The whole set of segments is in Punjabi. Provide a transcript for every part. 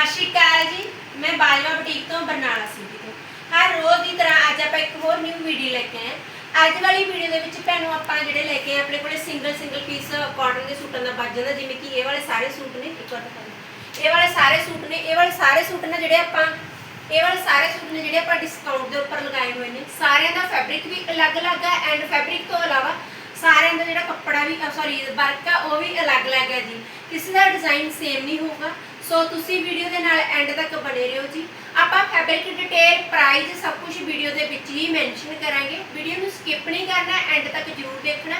ਸਤਿ ਸ਼੍ਰੀ ਅਕਾਲ ਜੀ। ਮੈਂ ਬਾਜਵਾ ਬੁਟੀਕ ਤੋਂ ਬਰਨਾਲਾ ਸਿਟੀ ਤੋਂ। ਹਰ ਰੋਜ਼ ਦੀ ਤਰ੍ਹਾਂ ਅੱਜ ਆਪਾਂ ਇੱਕ ਹੋਰ ਨਿਊ ਵੀਡੀਓ ਲੈ ਕੇ ਆਏ ਹਾਂ। ਅੱਜ ਵਾਲੀ ਵੀਡੀਓ ਦੇ ਵਿੱਚ ਭੈਣੋ ਆਪਾਂ ਜਿਹੜੇ ਲੈ ਕੇ ਆਏ, ਆਪਣੇ ਕੋਲੇ ਸਿੰਗਲ ਸਿੰਗਲ ਪੀਸ ਕਾਟਨ ਦੇ ਸੂਟਾਂ ਦਾ ਬਚ ਜਾਂਦਾ, ਜਿਵੇਂ ਕਿ ਇਹ ਵਾਲੇ ਸਾਰੇ ਸੂਟ ਨੇ, ਇੱਕ ਵਾਰ ਦਿਖਾ ਇਹ ਵਾਲੇ ਸਾਰੇ ਸੂਟ ਨੇ, ਇਹ ਵਾਲੇ ਸਾਰੇ ਸੂਟ ਨੇ ਜਿਹੜੇ ਆਪਾਂ, ਇਹ ਵਾਲੇ ਸਾਰੇ ਸੂਟ ਨੇ ਜਿਹੜੇ ਆਪਾਂ ਡਿਸਕਾਊਂਟ ਦੇ ਉੱਪਰ ਲਗਾਏ ਹੋਏ ਨੇ। ਸਾਰਿਆਂ ਦਾ ਫੈਬਰਿਕ ਵੀ ਅਲੱਗ-ਅਲੱਗ ਹੈ ਐਂਡ ਫੈਬਰਿਕ ਤੋਂ ਇਲਾਵਾ ਸਾਰਿਆਂ ਦਾ ਜਿਹੜਾ ਕੱਪੜਾ ਵੀ ਸੌਰੀ ਵਰਕ ਆ, ਉਹ ਵੀ ਅਲੱਗ-ਅਲੱਗ ਹੈ ਜੀ। ਕਿਸੇ ਦਾ ਡਿਜ਼ਾਈਨ ਸੇਮ ਨਹੀਂ ਹੋਊਗਾ। ਸੋ ਤੁਸੀਂ ਵੀਡੀਓ ਦੇ ਨਾਲ ਐਂਡ ਤੱਕ ਬਣੇ ਰਹੋ ਜੀ। ਆਪਾਂ ਫੈਬਰਿਕ ਡਿਟੇਲ ਪ੍ਰਾਈਸ ਸਭ ਕੁਝ ਵੀਡੀਓ ਦੇ ਵਿੱਚ ਹੀ ਮੈਂਸ਼ਨ ਕਰਾਂਗੇ। ਵੀਡੀਓ ਨੂੰ ਸਕਿਪ ਨਹੀਂ ਕਰਨਾ ਐਂਡ ਤੱਕ ਜ਼ਰੂਰ ਦੇਖਣਾ।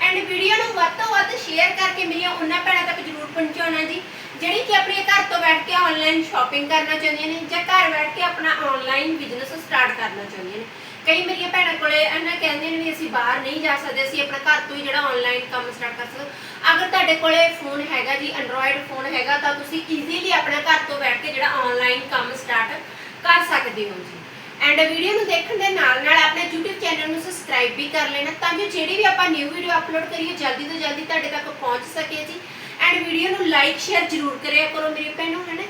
ਐਂਡ ਵੀਡੀਓ ਨੂੰ ਵੱਧ ਤੋਂ ਵੱਧ ਸ਼ੇਅਰ ਕਰਕੇ ਮੇਰੀਆਂ ਉਹਨਾਂ ਭੈਣਾਂ ਤੱਕ ਜ਼ਰੂਰ ਪਹੁੰਚਾਉਣਾ ਜੀ, ਜਿਹੜੀ ਕਿ ਆਪਣੇ ਘਰ ਤੋਂ ਬੈਠ ਕੇ ਆਨਲਾਈਨ ਸ਼ਾਪਿੰਗ ਕਰਨਾ ਚਾਹੁੰਦੀਆਂ ਨੇ ਜਾਂ ਘਰ ਬੈਠ ਕੇ ਆਪਣਾ ਆਨਲਾਈਨ ਬਿਜ਼ਨਸ ਸਟਾਰਟ ਕਰਨਾ ਚਾਹੁੰਦੀਆਂ ਨੇ। ਕਈ ਮੇਰੀਆਂ ਭੈਣਾਂ ਕੋਲੇ ਇਹਨਾਂ ਕਹਿੰਦੇ ਨੇ ਵੀ ਅਸੀਂ ਬਾਹਰ ਨਹੀਂ ਜਾ ਸਕਦੇ, ਅਸੀਂ ਆਪਣਾ ਘਰ ਤੋਂ ਹੀ ਜਿਹੜਾ ਆਨਲਾਈਨ ਕੰਮ ਸਟਾਰਟ ਕਰ ਸਕਦੇ। ਅਗਰ ਤੁਹਾਡੇ ਕੋਲੇ ਫੋਨ ਹੈਗਾ ਜੀ ਐਂਡਰੋਇਡ ਫੋਨ ਹੈਗਾ, ਤਾਂ ਤੁਸੀਂ ਈਜ਼ੀਲੀ ਆਪਣਾ ਘਰ ਤੋਂ ਬੈਠ ਕੇ ਜਿਹੜਾ ਆਨਲਾਈਨ ਕੰਮ ਸਟਾਰਟ ਕਰ ਸਕਦੇ ਹੋ ਜੀ। ਐਂਡ ਵੀਡੀਓ ਨੂੰ ਦੇਖਣ ਦੇ ਨਾਲ ਨਾਲ ਆਪਣੇ YouTube ਚੈਨਲ ਨੂੰ ਸਬਸਕ੍ਰਾਈਬ ਵੀ ਕਰ ਲੈਣਾ, ਤਾਂ ਜੋ ਜਿਹੜੀ ਵੀ ਆਪਾਂ ਨਿਊ ਵੀਡੀਓ ਅਪਲੋਡ ਕਰੀਏ, ਜਲਦੀ ਤੋਂ ਜਲਦੀ ਤੁਹਾਡੇ ਤੱਕ ਪਹੁੰਚ ਸਕੇ ਜੀ। ਐਂਡ ਵੀਡੀਓ ਨੂੰ ਲਾਈਕ ਸ਼ੇਅਰ ਜ਼ਰੂਰ ਕਰਿਆ ਕਰੋ ਮੇਰੇ ਭੈਣੋ ਹੈ ਨਾ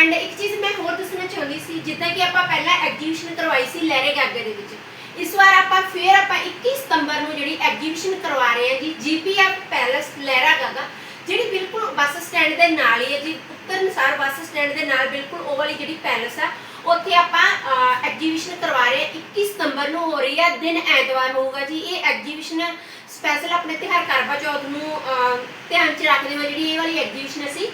ਐਂਡ ਇੱਕ ਚੀਜ਼ ਮੈਂ ਹੋਰ ਦੱਸਣਾ ਚਾਹੁੰਦੀ ਸੀ, ਜਿੱਦਾਂ ਕਿ ਆਪਾਂ ਪਹਿਲਾਂ ਐਗਜੀਬਿਸ਼ਨ ਕਰਵਾਈ ਸੀ ਲਹਿਰੇ ਗਾਗੇ ਦੇ ਵਿੱਚ। ਇਸ ਵਾਰ ਆਪਾਂ ਫੇਰ ਆਪਾਂ 21 ਸਤੰਬਰ ਨੂੰ ਜਿਹੜੀ ਐਗਜੀਬਿਸ਼ਨ ਕਰਵਾ ਰਹੇ ਹਾਂ ਜੀ ਜੀਪੀਐਫ ਪੈਲਸ ਲਹਿਰਾ ਗਾਗਾ, ਜਿਹੜੀ ਬਿਲਕੁਲ ਬੱਸ ਸਟੈਂਡ ਦੇ ਨਾਲ ਹੀ ਹੈ ਜੀ ਉੱਤਰਨਸਾਰ ਬੱਸ ਸਟੈਂਡ ਦੇ ਨਾਲ ਬਿਲਕੁਲ ਉਹ ਵਾਲੀ ਜਿਹੜੀ ਪੈਲਸ ਆ, ਉੱਥੇ ਆਪਾਂ ਐਗਜੀਬਿਸ਼ਨ ਕਰਵਾ ਰਹੇ ਹਾਂ। 21 ਸਤੰਬਰ ਨੂੰ ਹੋ ਰਹੀ ਹੈ ਦਿਨ ਐਤਵਾਰ ਹੋਊਗਾ ਜੀ, ਇਹ ਐਗਜੀਬਿਸ਼ਨ ਸਪੈਸ਼ਲ ਆਪਣੇ ਤਿਉਹਾਰ ਕਰਵਾ ਚੌਥ ਨੂੰ ਧਿਆਨ ਚ ਰੱਖਦੇ ਹੋਏ ਜਿਹੜੀ ਇਹ ਵਾਲੀ ਐਗਜੀਬਿਸ਼ਨ ਅਸੀਂ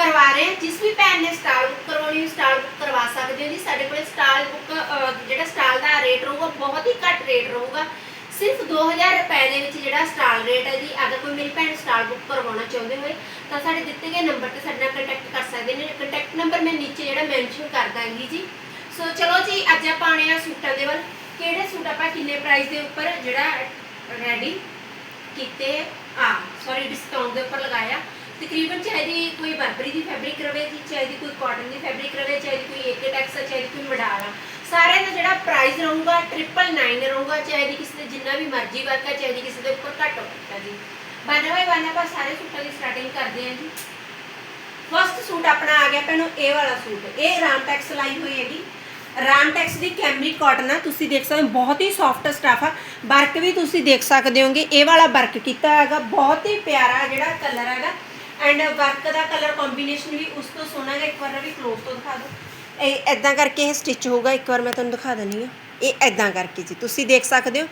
ਕਰਵਾ ਰਹੇ ਹਾਂ। ਜਿਸ ਵੀ ਭੈਣ ਨੇ ਸਟਾਲ ਬੁੱਕ ਕਰਵਾਉਣੀ ਸਟਾਲ ਬੁੱਕ ਕਰਵਾ ਸਕਦੇ ਹੋ ਜੀ। ਸਾਡੇ ਕੋਲੇ ਸਟਾਲ ਬੁੱਕ ਜਿਹੜਾ ਸਟਾਲ ਦਾ ਰੇਟ ਰਹੂਗਾ, ਬਹੁਤ ਹੀ ਘੱਟ ਰੇਟ ਰਹੂਗਾ। ਸਿਰਫ 2000 ਰੁਪਏ ਦੇ ਵਿੱਚ ਜਿਹੜਾ ਸਟਾਲ ਰੇਟ ਹੈ ਜੀ, ਅਗਰ ਕੋਈ ਮੇਰੀ ਭੈਣ ਸਟਾਲ ਬੁੱਕ ਕਰਵਾਉਣਾ ਚਾਹੁੰਦੇ ਹੋਏ, ਤਾਂ ਸਾਡੇ ਦਿੱਤੇ ਗਏ ਨੰਬਰ ਤੇ ਸਾਡੇ ਨਾਲ ਕੰਟੈਕਟ ਕਰ ਸਕਦੇ ਨੇ। ਕੰਟੈਕਟ ਨੰਬਰ ਮੈਂ ਨੀਚੇ ਜਿਹੜਾ ਮੈਂਸ਼ਨ ਕਰ ਦਾਂਗੀ ਜੀ। ਸੋ ਚਲੋ ਜੀ, ਅੱਜ ਆਪਾਂ ਆਣੇ ਆ ਸੂਟਾਂ ਦੇ ਵੱਲ। ਕਿਹੜੇ ਸੂਟ ਆਪਾਂ ਕਿੰਨੇ ਪ੍ਰਾਈਸ ਦੇ ਉੱਪਰ ਜਿਹੜਾ ਰੈਡੀ ਕੀਤੇ, ਆ ਸੌਰੀ ਡਿਸਕਾਊਂਟ ਦੇ ਉੱਪਰ ਲਗਾਇਆ। ਤਕਰੀਬਨ ਚਾਹੇ ਦੀ ਕੋਈ ਬਰਬਰੀ ਦੀ ਫੈਬਰਿਕ ਰਵੇ ਜੀ, ਚਾਹੇ ਦੀ ਕੋਈ ਕਾਟਨ ਦੀ ਫੈਬਰਿਕ ਰਵੇ, ਚਾਹੇ ਦੀ ਕੋਈ ਏਕਟੈਕਸ ਚਾਹੇ ਦੀ ਕੋਈ ਮਡਾਲਾ ਸਾਰਿਆਂ ਦਾ ਜਿਹੜਾ ਪ੍ਰਾਈਸ ਰਹੂਗਾ 999 ਰਹੂਗਾ, ਚਾਹੇ ਦੀ ਕਿਸੇ ਦੇ ਜਿੰਨਾ ਵੀ ਮਰਜ਼ੀ ਵਰਕ ਹੈ ਚਾਹੇ ਦੀ ਕਿਸੇ ਦੇ ਉੱਪਰ ਘੱਟ ਵਰਕ ਹੈ ਜੀ। ਬਨ ਬਾਈ ਬਨ ਆਪਾਂ ਸਾਰੇ ਸੂਟਾਂ ਦੀ ਸਟਾਰਟਿੰਗ ਕਰਦੇ ਹਾਂ ਜੀ। ਫਸਟ ਸੂਟ ਆਪਣਾ ਆ ਗਿਆ ਭੈਣੋ, ਇਹ ਵਾਲਾ ਸੂਟ। ਇਹ ਰਾਮਟੈਕਸ ਲਾਈ ਹੋਈ ਹੈਗੀ। ਰਾਮਟੈਕਸ ਦੀ ਕੈਮਰੀ ਕਾਟਨ ਆ, ਤੁਸੀਂ ਦੇਖ ਸਕਦੇ ਹੋ, ਬਹੁਤ ਹੀ ਸੌਫਟ ਸਟਫ ਆ। ਵਰਕ ਵੀ ਤੁਸੀਂ ਦੇਖ ਸਕਦੇ ਹੋਗੇ, ਇਹ ਵਾਲਾ ਵਰਕ ਕੀਤਾ ਹੈਗਾ, ਬਹੁਤ ਹੀ ਪਿਆਰਾ ਜਿਹੜਾ ਕਲਰ ਹੈਗਾ। ਐਂਡ ਵਰਕ ਦਾ ਕਲਰ ਕੰਬੀਨੇਸ਼ਨ ਵੀ ਉਸ ਤੋਂ ਸੋਹਣਾ ਹੈ ਇੱਕ ਵਾਰ ਵੀ ਕਲੋਜ਼ ਤੋਂ ਦਿਖਾ ਦਿਓ। ਇਹ ਐਦਾਂ ਕਰਕੇ ਇਹ ਸਟਿਚ ਹੋਊਗਾ, ਇੱਕ ਵਾਰ ਮੈਂ ਤੁਹਾਨੂੰ ਦਿਖਾ ਦਿੰਦੀ ਆ ਇਹ ਐਦਾਂ ਕਰਕੇ ਜੀ, ਤੁਸੀਂ ਦੇਖ ਸਕਦੇ ਹੋ।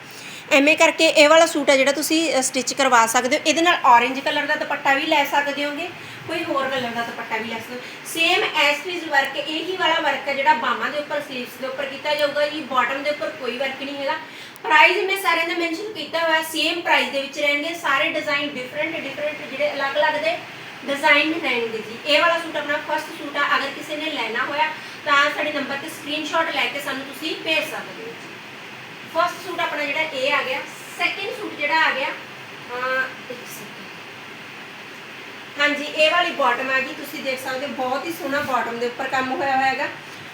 ਐਵੇਂ ਕਰਕੇ ਇਹ ਵਾਲਾ ਸੂਟ ਹੈ ਜਿਹੜਾ ਤੁਸੀਂ ਸਟਿਚ ਕਰਵਾ ਸਕਦੇ ਹੋ। ਇਹਦੇ ਨਾਲ orange ਕਲਰ ਦਾ ਦੁਪੱਟਾ ਵੀ ਲੈ ਸਕਦੇ ਹੋਗੇ, ਕੋਈ ਹੋਰ ਕਲਰ ਦਾ ਦੁਪੱਟਾ ਵੀ ਲੈ ਸਕਦੇ ਹੋ। ਸੇਮ ਐਸ ਪੀਸ ਵਰਕ ਇਹੀ ਵਾਲਾ ਵਰਕ ਹੈ ਜਿਹੜਾ ਬਾਹਾਂ ਦੇ ਉੱਪਰ ਸਲੀਵਸ ਦੇ ਉੱਪਰ ਕੀਤਾ ਜਾਊਗਾ ਜੀ ਬਾਟਮ ਦੇ ਉੱਪਰ ਕੋਈ ਵਰਕ ਨਹੀਂ ਹੈਗਾ। ਪ੍ਰਾਈਸ ਮੈਂ ਸਾਰਿਆਂ ਦਾ ਮੈਂਸ਼ਨ ਕੀਤਾ ਹੋਇਆ ਸੇਮ ਪ੍ਰਾਈਸ ਦੇ ਵਿੱਚ ਰਹਿਣਗੇ, ਸਾਰੇ ਡਿਜ਼ਾਈਨ ਡਿਫਰੈਂਟ ਡਿਫਰੈਂਟ ਜਿਹੜੇ ਅਲੱਗ-ਅਲੱਗ ਦੇ ਡਿਜ਼ਾਈਨ ਰਹਿਣਗੇ ਜੀ। ਇਹ ਵਾਲਾ ਸੂਟ ਆਪਣਾ ਫਸਟ ਸੂਟ ਆ, ਅਗਰ ਕਿਸੇ ਨੇ ਲੈਣਾ ਹੋਇਆ, ਤਾਂ ਸਾਡੇ ਨੰਬਰ ਤੇ ਸਕਰੀਨਸ਼ਾਟ ਲੈ ਕੇ ਸਾਨੂੰ ਤੁਸੀਂ ਭੇਜ ਸਕਦੇ ਹੋ। ਜੀ ਫਸਟ ਸੂਟ ਆਪਣਾ ਜਿਹੜਾ ਇਹ ਆ ਗਿਆ। ਸੈਕਿੰਡ ਸੂਟ ਜਿਹੜਾ ਆ ਗਿਆ ਹਾਂਜੀ ਇਹ ਵਾਲੀ ਬਾਟਮ ਆ ਗਈ। ਤੁਸੀਂ ਦੇਖ ਸਕਦੇ ਹੋ, ਬਹੁਤ ਹੀ ਸੋਹਣਾ ਬਾਟਮ ਦੇ ਉੱਪਰ ਕੰਮ ਹੋਇਆ ਹੋਇਆ ਹੈਗਾ।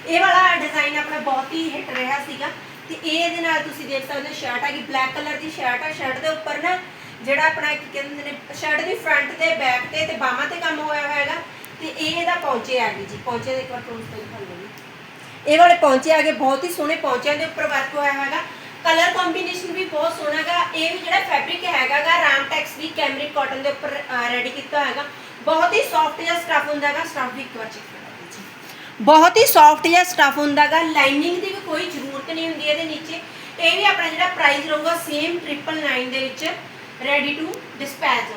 ਇਹ ਵਾਲਾ ਡਿਜ਼ਾਈਨ ਆਪਣਾ ਬਹੁਤ ਹੀ ਹਿੱਟ ਰਿਹਾ ਸੀਗਾ। ਤੇ ਇਹ ਇਹਦੇ ਨਾਲ ਤੁਸੀਂ ਦੇਖ ਸਕਦੇ ਹੋ ਸ਼ਰਟ ਆ ਗਈ ਬਲੈਕ ਕਲਰ ਦੀ ਸ਼ਰਟ ਆ। ਸ਼ਰਟ ਦੇ ਉੱਪਰ ਨਾ, ਜਿਹੜਾ ਆਪਣਾ ਕੀ ਕਹਿੰਦੇ ਨੇ ਸ਼ਰਟ ਦੀ ਫਰੰਟ ਤੇ ਬੈਕ ਤੇ ਤੇ ਬਾਹਾਂ ਤੇ ਕੰਮ ਹੋਇਆ ਹੋਇਆ ਹੈਗਾ। ਤੇ ਇਹ ਇਹਦਾ ਪੌਂਚੇ ਆ ਗਈ ਜੀ। ਪੌਂਚੇ ਦੇ ਇੱਕ ਵਾਰ ਤੋਂ ਦਿਖਾ ਲਓ ਇਹ ਵਾਲੇ ਪੌਂਚੇ ਆ ਗਏ, ਬਹੁਤ ਹੀ ਸੋਹਣੇ ਪੌਂਚਿਆਂ ਦੇ ਉੱਪਰ ਵਰਕ ਹੋਇਆ ਹੈਗਾ। ਕਲਰ ਕੰਬੀਨੇਸ਼ਨ ਵੀ ਬਹੁਤ ਸੋਹਣਾ ਇਹ ਵੀ ਜਿਹੜਾ ਫੈਬਰਿਕ ਹੈਗਾਗਾ ਰਾਮਟੈਕਸ ਦੀ ਕੈਮਰਿਕ ਕਾਟਨ ਦੇ ਉੱਪਰ ਰੈਡੀ ਕੀਤਾ ਹੈਗਾ ਬਹੁਤ ਹੀ ਸੌਫਟ ਜਿਹਾ ਸਟਫ ਹੁੰਦਾ ਸਟਫ ਵੀ ਇੱਕ ਵਾਰ ਚੈੱਕ ਕਰੋ ਜੀ। ਬਹੁਤ ਹੀ ਸੌਫਟ ਜਿਹਾ ਸਟਫ ਹੁੰਦਾਗਾ ਲਾਈਨਿੰਗ ਦੀ ਵੀ ਕੋਈ ਜ਼ਰੂਰਤ ਨਹੀਂ ਹੁੰਦੀ ਇਹਦੇ ਨੀਚੇ। ਇਹ ਵੀ ਆਪਣਾ ਜਿਹੜਾ ਪ੍ਰਾਈਸ ਰਹੂਗਾ ਸੇਮ 999 ਦੇ ਵਿੱਚ ਰੈਡੀ ਟੂ ਡਿਸਪੈਚ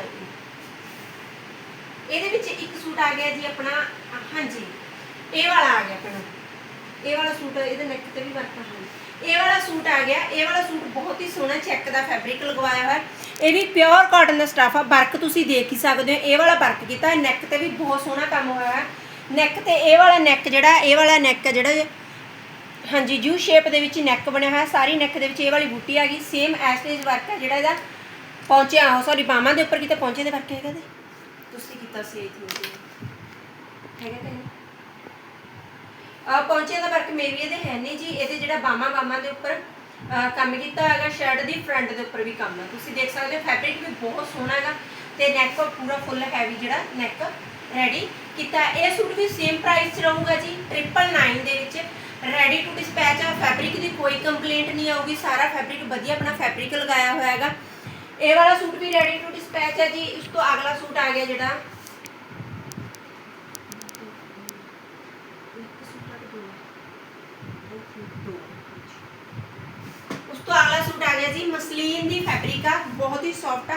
ਇਹਦੇ ਵਿੱਚ ਇੱਕ ਸੂਟ ਆ ਗਿਆ ਜੀ ਆਪਣਾ, ਹਾਂਜੀ। ਇਹ ਵਾਲਾ ਆ ਗਿਆ ਆਪਣਾ। ਇਹ ਵਾਲਾ ਸੂਟ ਇਹਦੇ ਨੈਕ ਤੇ ਵੀ ਵਰਕ ਹੈ। ਇਹ ਵਾਲਾ ਸੂਟ ਆ ਗਿਆ। ਇਹ ਵਾਲਾ ਸੂਟ ਬਹੁਤ ਹੀ ਸੋਹਣਾ ਚੈੱਕ ਦਾ ਫੈਬਰਿਕ ਲਗਵਾਇਆ ਹੋਇਆ। ਇਹ ਵੀ ਪਿਓਰ ਕਾਟਨ ਦਾ ਸਟਾਫ ਆ। ਵਰਕ ਤੁਸੀਂ ਦੇਖ ਹੀ ਸਕਦੇ ਹੋ। ਇਹ ਵਾਲਾ ਵਰਕ ਕੀਤਾ ਨੈਕ ਤੇ ਵੀ ਬਹੁਤ ਸੋਹਣਾ ਕੰਮ ਹੋਇਆ ਹੈ ਨੈਕ ਤੇ ਇਹ ਵਾਲਾ ਨੈਕ ਜਿਹੜਾ ਇਹ ਵਾਲਾ ਨੈਕ ਜਿਹੜਾ ਹਾਂਜੀ ਯੂ ਸ਼ੇਪ ਦੇ ਵਿੱਚ ਨੈਕ ਬਣਿਆ ਹੋਇਆ। ਸਾਰੀ ਨੈਕ ਦੇ ਵਿੱਚ ਇਹ ਵਾਲੀ ਬੂਟੀ ਆ ਗਈ। ਸੇਮ ਐਸਟੇਜ ਵਰਕ ਹੈ ਜਿਹੜਾ ਇਹਦਾ ਪਹੁੰਚਿਆ ਸੌਰੀ ਬਾਹਾਂ ਦੇ ਉੱਪਰ ਕੀਤਾ ਪਹੁੰਚੇ ਦੇ ਵਰਕ ਹੈਗਾ ਤੇ ਤੁਸੀਂ ਕੀਤਾ ਸੀ ਇਹ ਹੈਗਾ ਕਿ ਨਹੀਂ ਆ ਪਹੁੰਚੇ ਦਾ ਵਰਕ ਮੇਰੀ ਇਹਦੇ ਹੈ ਨਹੀਂ ਜੀ, ਇਹਦੇ ਜਿਹੜਾ ਬਾਮਾ ਬਾਹਾਂ ਦੇ ਉੱਪਰ ਕੰਮ ਕੀਤਾ ਹੈਗਾ ਸ਼ਰਟ ਦੀ ਫਰੰਟ ਦੇ ਉੱਪਰ ਵੀ ਕੰਮ ਹੈ। ਤੁਸੀਂ ਦੇਖ ਸਕਦੇ ਹੋ ਫੈਬਰਿਕ ਵੀ ਬਹੁਤ ਸੋਹਣਾ ਹੈਗਾ ਤੇ ਨੈਕ ਪੂਰਾ ਫੁੱਲ ਹੈਵੀ ਜਿਹੜਾ ਨੈਕ ਰੈਡੀ ਕੀਤਾ। ਇਹ ਸੂਟ ਵੀ ਸੇਮ ਪ੍ਰਾਈਸ 'ਚ ਰਹੂਗਾ ਜੀ 999 ਦੇ ਵਿੱਚ। ਰੈਡੀ ਟੂ ਡਿਸਪੈਚ ਆ ਫੈਬਰਿਕ ਦੀ ਕੋਈ ਕੰਪਲੇਂਟ ਨਹੀਂ ਆਊਗੀ, ਸਾਰਾ ਫੈਬਰਿਕ ਵਧੀਆ ਆਪਣਾ ਫੈਬਰਿਕ ਲਗਾਇਆ ਹੋਇਆ ਹੈਗਾ। ਇਹ ਵਾਲਾ ਸੂਟ ਵੀ ਰੈਡੀ ਟੂ ਡਿਸਪੈਚ ਹੈ ਜੀ, ਉਸ ਤੋਂ ਅਗਲਾ ਸੂਟ ਆ ਗਿਆ ਜਿਹੜਾ ਉਸ ਤੋਂ ਅਗਲਾ ਸੂਟ ਆ ਗਿਆ ਜੀ ਮਸਲੀਨ ਦੀ ਫੈਬਰਿਕ ਆ, ਬਹੁਤ ਹੀ ਸੌਫਟ ਆ।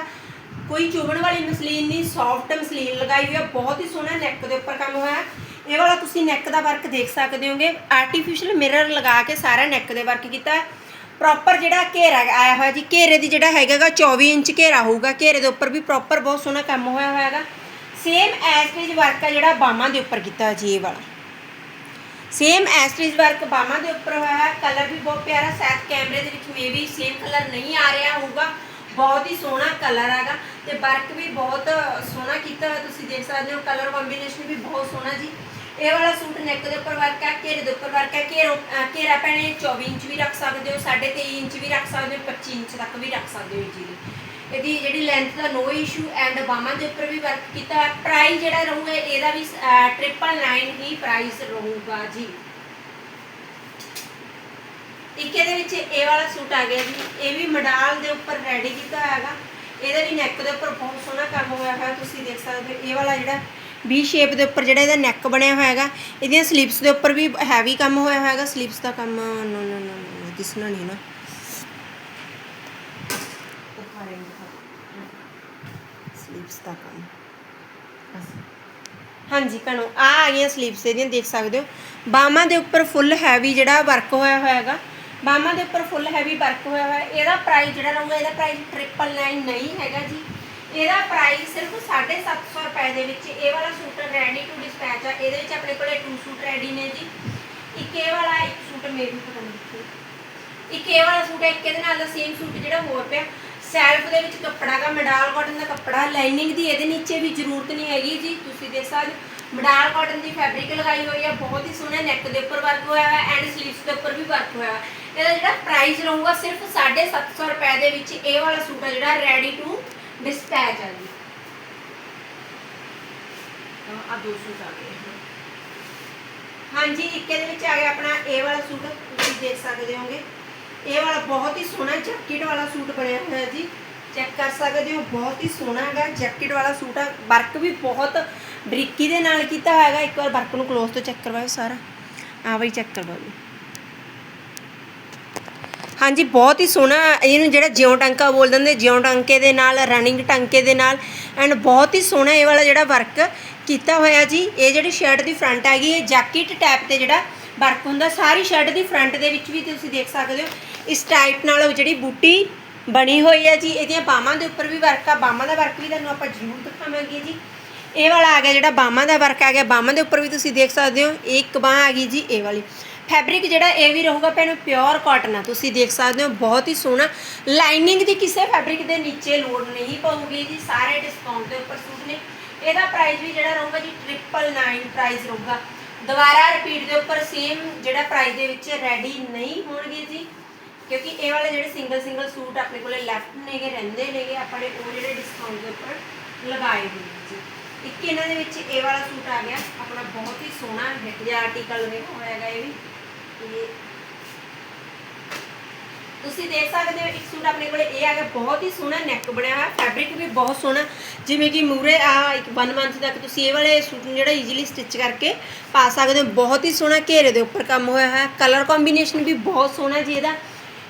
ਕੋਈ ਚੁਭਣ ਵਾਲੀ ਮਸਲੀਨ ਨਹੀਂ ਸੌਫਟ ਮਸਲੀਨ ਲਗਾਈ ਹੋਈ ਆ, ਬਹੁਤ ਹੀ ਸੋਹਣਾ ਨੈਕ ਦੇ ਉੱਪਰ ਕੰਮ ਹੋਇਆ। ਇਹ ਵਾਲਾ ਤੁਸੀਂ ਨੈਕ ਦਾ ਵਰਕ ਦੇਖ ਸਕਦੇ ਹੋਗੇ। ਆਰਟੀਫੀਸ਼ੀਅਲ ਮਿਰਰ ਲਗਾ ਕੇ ਸਾਰਾ ਨੈਕ ਦੇ ਵਰਕ ਕੀਤਾ ਹੈ। ਪ੍ਰੋਪਰ ਜਿਹੜਾ ਘੇਰਾ ਆਇਆ ਹੋਇਆ ਜੀ, ਘੇਰੇ ਦੀ ਜਿਹੜਾ ਹੈਗਾਗਾ 24 ਇੰਚ ਘੇਰਾ ਹੋਊਗਾ। ਘੇਰੇ ਦੇ ਉੱਪਰ ਵੀ ਪ੍ਰੋਪਰ ਬਹੁਤ ਸੋਹਣਾ ਕੰਮ ਹੋਇਆ ਹੋਇਆ ਹੈਗਾ ਸੇਮ ਐਸਟੇਜ ਵਰਕ ਆ ਜਿਹੜਾ ਬਾਹਾਂ ਦੇ ਉੱਪਰ ਕੀਤਾ ਜੀ ਇਹ ਵਾਲਾ। ਸੇਮ ਐਸਟ੍ਰੀਜ ਵਰਕ ਬਾਹਾਂ ਦੇ ਉੱਪਰ ਹੋਇਆ ਹੈ। ਕਲਰ ਵੀ ਬਹੁਤ ਪਿਆਰਾ, ਸ਼ਾਇਦ ਕੈਮਰੇ ਦੇ ਵਿੱਚ ਮੇਬੀ ਸੇਮ ਕਲਰ ਨਹੀਂ ਆ ਰਿਹਾ ਹੋਊਗਾ। ਬਹੁਤ ਹੀ ਸੋਹਣਾ ਕਲਰ ਹੈਗਾ ਤੇ ਵਰਕ ਵੀ ਬਹੁਤ ਸੋਹਣਾ ਕੀਤਾ ਹੋਇਆ, ਤੁਸੀਂ ਦੇਖ ਸਕਦੇ ਹੋ ਕਲਰ ਕੰਬੀਨੇਸ਼ਨ ਵੀ ਬਹੁਤ ਸੋਹਣਾ ਜੀ। ਇਹ ਵਾਲਾ ਸੂਟ ਨੈਕ ਦੇ ਉੱਪਰ ਵਰਕ ਹੈ, ਘੇਰੇ ਦੇ ਉੱਪਰ ਵਰਕ ਹੈ। ਘੇਰੋ ਘੇਰਾ ਪੈਣੇ 24 ਇੰਚ ਵੀ ਰੱਖ ਸਕਦੇ ਹੋ 23.5 ਇੰਚ ਵੀ ਰੱਖ ਸਕਦੇ ਹੋ 25 ਇੰਚ ਤੱਕ ਵੀ ਰੱਖ ਸਕਦੇ ਹੋ ਜੀ ਇਹਦੀ ਜਿਹੜੀ ਲੈਂਥ ਦਾ ਨੋ ਇਸ਼ੂ ਐਂਡ ਬਾਹਾਂ ਦੇ ਉੱਪਰ ਵੀ ਵਰਕ ਕੀਤਾ ਹੈ ਪ੍ਰਾਈਸ ਜਿਹੜਾ ਰਹੂਗਾ, ਇਹਦਾ ਵੀ 999 ਹੀ ਪ੍ਰਾਈਸ ਰਹੂਗਾ ਜੀ। ਇੱਕ ਇਹਦੇ ਵਿੱਚ ਇਹ ਵਾਲਾ ਸੂਟ ਆ ਗਿਆ ਜੀ। ਇਹ ਵੀ ਮਡਾਲ ਦੇ ਉੱਪਰ ਰੈਡੀ ਕੀਤਾ ਹੈਗਾ ਇਹਦੇ ਵੀ ਨੈਕ ਦੇ ਉੱਪਰ ਬਹੁਤ ਸੋਹਣਾ ਕੰਮ ਹੋਇਆ ਹੋਇਆ, ਤੁਸੀਂ ਦੇਖ ਸਕਦੇ ਹੋ। ਇਹ ਵਾਲਾ ਜਿਹੜਾ ਵੀ ਸ਼ੇਪ ਦੇ ਉੱਪਰ ਜਿਹੜਾ ਇਹਦਾ ਨੈਕ ਬਣਿਆ ਹੋਇਆ ਹੈਗਾ ਇਹਦੀਆਂ ਸਲੀਵਸ ਦੇ ਉੱਪਰ ਵੀ ਹੈਵੀ ਕੰਮ ਹੋਇਆ ਹੋਇਆ ਹੈਗਾ ਸਲੀਵਸ ਦਾ ਕੰਮ ਨੋ ਨੋ ਨੋ ਦਿਸਣਾ ਨਹੀਂ ਨਾ। ਸਲੀਵਸ ਦਾ ਕੰਮ ਹਾਂਜੀ ਭੈਣੋ ਆ ਆ ਗਈਆਂ ਸਲੀਵਸ ਇਹਦੀਆਂ, ਦੇਖ ਸਕਦੇ ਹੋ। ਬਾਹਾਂ ਦੇ ਉੱਪਰ ਫੁੱਲ ਹੈਵੀ ਜਿਹੜਾ ਵਰਕ ਹੋਇਆ ਹੋਇਆ ਹੈਗਾ। ਬਾਹਾਂ ਦੇ ਉੱਪਰ ਫੁੱਲ ਹੈਵੀ ਵਰਕ ਹੋਇਆ ਹੋਇਆ। ਇਹਦਾ ਪ੍ਰਾਈਸ ਜਿਹੜਾ ਰਹੂਗਾ, ਇਹਦਾ ਪ੍ਰਾਈਸ 999 ਨਹੀਂ ਹੈਗਾ ਜੀ। ਇਹਦਾ ਪ੍ਰਾਈਸ ਸਿਰਫ 750 ਰੁਪਏ ਦੇ ਵਿੱਚ ਇਹ ਵਾਲਾ ਸੂਟ ਰੈਡੀ ਟੂ ਡਿਸਪੈਚ ਆ। ਇਹਦੇ ਵਿੱਚ ਆਪਣੇ ਕੋਲੇ ਟੂ ਸੂਟ ਰੈਡੀ ਨੇ ਜੀ। ਇੱਕ ਇਹ ਵਾਲਾ, ਇੱਕ ਸੂਟ ਮੇਰੀ ਪਤਾ ਇੱਕ ਇਹ ਵਾਲਾ ਸੂਟ ਹੈ ਇੱਕ ਇਹਦੇ ਨਾਲ ਦਾ ਸੇਮ ਸੂਟ ਜਿਹੜਾ ਹੋਰ ਪਿਆ। ਸੈਲਫ ਦੇ ਵਿੱਚ ਕੱਪੜਾ ਦਾ ਮਡਾਲ ਕਾਟਨ ਦਾ ਕੱਪੜਾ ਲਾਈਨਿੰਗ ਦੀ ਇਹਦੇ ਨੀਚੇ ਵੀ ਜ਼ਰੂਰਤ ਨਹੀਂ ਹੈਗੀ ਜੀ। ਤੁਸੀਂ ਦੇਖ ਸਕਦੇ। ਮਡਾਲ ਕਾਟਨ ਦੀ ਫੈਬਰਿਕ ਲਗਾਈ ਹੋਈ ਹੈ ਬਹੁਤ ਹੀ ਸੋਹਣਾ ਨੈਕ ਦੇ ਉੱਪਰ ਵਰਕ ਹੋਇਆ ਹੈ ਐਂਡ ਸਲੀਵਸ ਦੇ ਉੱਪਰ ਵੀ ਵਰਕ ਹੋਇਆ ਹੈ ਇਹਦਾ ਜਿਹੜਾ ਪ੍ਰਾਈਸ ਰਹੂਗਾ ਸਿਰਫ 750 ਰੁਪਏ ਦੇ ਵਿੱਚ ਇਹ ਵਾਲਾ ਸੂਟ ਹੈ ਜਿਹੜਾ ਰੈਡੀ ਟੂ ਡਿਸਪੈਚ ਹੈ ਜੀ। ਆ ਦੋ ਸੂਟ ਆ ਗਏ। ਹਾਂਜੀ ਇੱਕ ਇਹਦੇ ਵਿੱਚ ਆ ਗਿਆ ਆਪਣਾ ਇਹ ਵਾਲਾ ਸੂਟ ਤੁਸੀਂ ਦੇਖ ਸਕਦੇ ਹੋਗੇ। ਇਹ ਵਾਲਾ ਬਹੁਤ ਹੀ ਸੋਹਣਾ ਜੈਕਟ ਵਾਲਾ ਸੂਟ ਬਣਿਆ ਹੋਇਆ ਜੀ। ਚੈੱਕ ਕਰ ਸਕਦੇ ਹੋ, ਬਹੁਤ ਹੀ ਸੋਹਣਾ ਹੈਗਾ ਜੈਕਟ ਵਾਲਾ ਸੂਟ ਆ। ਵਰਕ ਵੀ ਬਹੁਤ ਬਰੀਕੀ ਦੇ ਨਾਲ ਕੀਤਾ ਹੋਇਆ ਹੈਗਾ। ਇੱਕ ਵਾਰ ਵਰਕ ਨੂੰ ਕਲੋਜ਼ ਤੋਂ ਚੈੱਕ ਕਰਵਾਓ ਸਾਰਾ। ਆ ਬਈ ਚੈੱਕ ਕਰਵਾਓ ਹਾਂਜੀ, ਬਹੁਤ ਹੀ ਸੋਹਣਾ ਇਹਨੂੰ ਜਿਹੜਾ ਜਿਉਂ ਟਾਂਕਾ ਬੋਲ ਦਿੰਦੇ ਜਿਉਂ ਟਾਂਕੇ ਦੇ ਨਾਲ ਰਨਿੰਗ ਟਾਂਕੇ ਦੇ ਨਾਲ ਐਂਡ ਬਹੁਤ ਹੀ ਸੋਹਣਾ ਇਹ ਵਾਲਾ ਜਿਹੜਾ ਵਰਕ ਕੀਤਾ ਹੋਇਆ ਜੀ। ਇਹ ਜਿਹੜੀ ਸ਼ਰਟ ਦੀ ਫਰੰਟ ਹੈਗੀ, ਇਹ ਜੈਕਟ ਟੈਪ ਤੇ ਜਿਹੜਾ ਵਰਕ ਹੁੰਦਾ, ਸਾਰੀ ਸ਼ਰਟ ਦੀ ਫਰੰਟ ਦੇ ਵਿੱਚ ਵੀ ਤੁਸੀਂ ਦੇਖ ਸਕਦੇ ਹੋ। ਇਸ ਟਾਈਪ ਨਾਲ ਜਿਹੜੀ ਬੂਟੀ ਬਣੀ ਹੋਈ ਹੈ ਜੀ, ਇਹਦੀਆਂ ਬਾਹਾਂ ਦੇ ਉੱਪਰ ਵੀ ਵਰਕ ਆ, ਬਾਹਾਂ ਦਾ ਵਰਕ ਵੀ ਤੁਹਾਨੂੰ ਆਪਾਂ ਜ਼ਰੂਰ ਦਿਖਾਵਾਂਗੇ ਜੀ। ਇਹ ਵਾਲਾ ਆ ਗਿਆ ਜਿਹੜਾ ਬਾਹਾਂ ਦਾ ਵਰਕ ਆ ਗਿਆ, ਬਾਹਾਂ ਦੇ ਉੱਪਰ ਵੀ ਤੁਸੀਂ ਦੇਖ ਸਕਦੇ ਹੋ, ਇਹ ਇੱਕ ਬਾਹ ਆ ਗਈ ਜੀ, ਇਹ ਵਾਲੀ। ਫੈਬਰਿਕ ਜਿਹੜਾ ਇਹ ਵੀ ਰਹੂਗਾ ਭੈਣੋ ਪਿਓਰ ਕਾਟਨ ਆ, ਤੁਸੀਂ ਦੇਖ ਸਕਦੇ ਹੋ, ਬਹੁਤ ਹੀ ਸੋਹਣਾ। ਲਾਈਨਿੰਗ ਦੀ ਕਿਸੇ ਫੈਬਰਿਕ ਦੇ ਨੀਚੇ ਲੋੜ ਨਹੀਂ ਪਊਗੀ ਜੀ, ਸਾਰੇ ਡਿਸਕਾਊਂਟ ਦੇ ਉੱਪਰ ਸੂਟ ਨੇ। ਇਹਦਾ ਪ੍ਰਾਈਸ ਵੀ ਜਿਹੜਾ ਰਹੂਗਾ ਜੀ 999 ਪ੍ਰਾਈਸ ਰਹੂਗਾ। ਦੁਬਾਰਾ ਰਿਪੀਟ ਦੇ ਉੱਪਰ ਸੇਮ ਜਿਹੜਾ ਪ੍ਰਾਈਸ ਦੇ ਵਿੱਚ ਰੈਡੀ ਨਹੀਂ ਹੋਣਗੇ ਜੀ। ਕਿਉਂਕਿ ਇਹ ਵਾਲੇ ਜਿਹੜੇ ਸਿੰਗਲ ਸਿੰਗਲ ਸੂਟ ਆਪਣੇ ਕੋਲੇ ਲੈਫਟ ਨੇਗੇ, ਰਹਿੰਦੇ ਨੇਗੇ ਆਪਣੇ ਉਹ ਜਿਹੜੇ ਡਿਸਕਾਊਂਟ ਦੇ ਉੱਪਰ ਲਗਾਏ ਹੋਏ ਨੇ ਜੀ। ਇੱਕ ਇਹਨਾਂ ਦੇ ਵਿੱਚ ਇਹ ਵਾਲਾ ਸੂਟ ਆ ਗਿਆ, ਆਪਣਾ ਬਹੁਤ ਹੀ ਸੋਹਣਾ ਹਿੱਟ ਜਿਹਾ ਆਰਟੀਕਲ ਰਿਹਾ ਹੋਇਆ ਇਹ ਵੀ। ਤੇ ਤੁਸੀਂ ਦੇਖ ਸਕਦੇ ਹੋ, ਇੱਕ ਸੂਟ ਆਪਣੇ ਕੋਲੇ ਇਹ ਆ ਗਿਆ, ਬਹੁਤ ਹੀ ਸੋਹਣਾ ਨੈਕ ਬਣਿਆ ਹੋਇਆ ਫੈਬਰਿਕ ਵੀ ਬਹੁਤ ਸੋਹਣਾ। ਜਿਵੇਂ ਕਿ ਮੂਰੇ ਆ ਇੱਕ 1 ਮੰਥ ਤੱਕ ਤੁਸੀਂ ਇਹ ਵਾਲੇ ਸੂਟ ਨੂੰ ਜਿਹੜਾ ਈਜ਼ੀਲੀ ਸਟਿਚ ਕਰਕੇ ਪਾ ਸਕਦੇ ਹੋ, ਬਹੁਤ ਹੀ ਸੋਹਣਾ ਘੇਰੇ ਦੇ ਉੱਪਰ ਕੰਮ ਹੋਇਆ ਹੈ ਕਲਰ ਕੰਬੀਨੇਸ਼ਨ ਵੀ ਬਹੁਤ ਸੋਹਣਾ ਜੀ ਇਹਦਾ।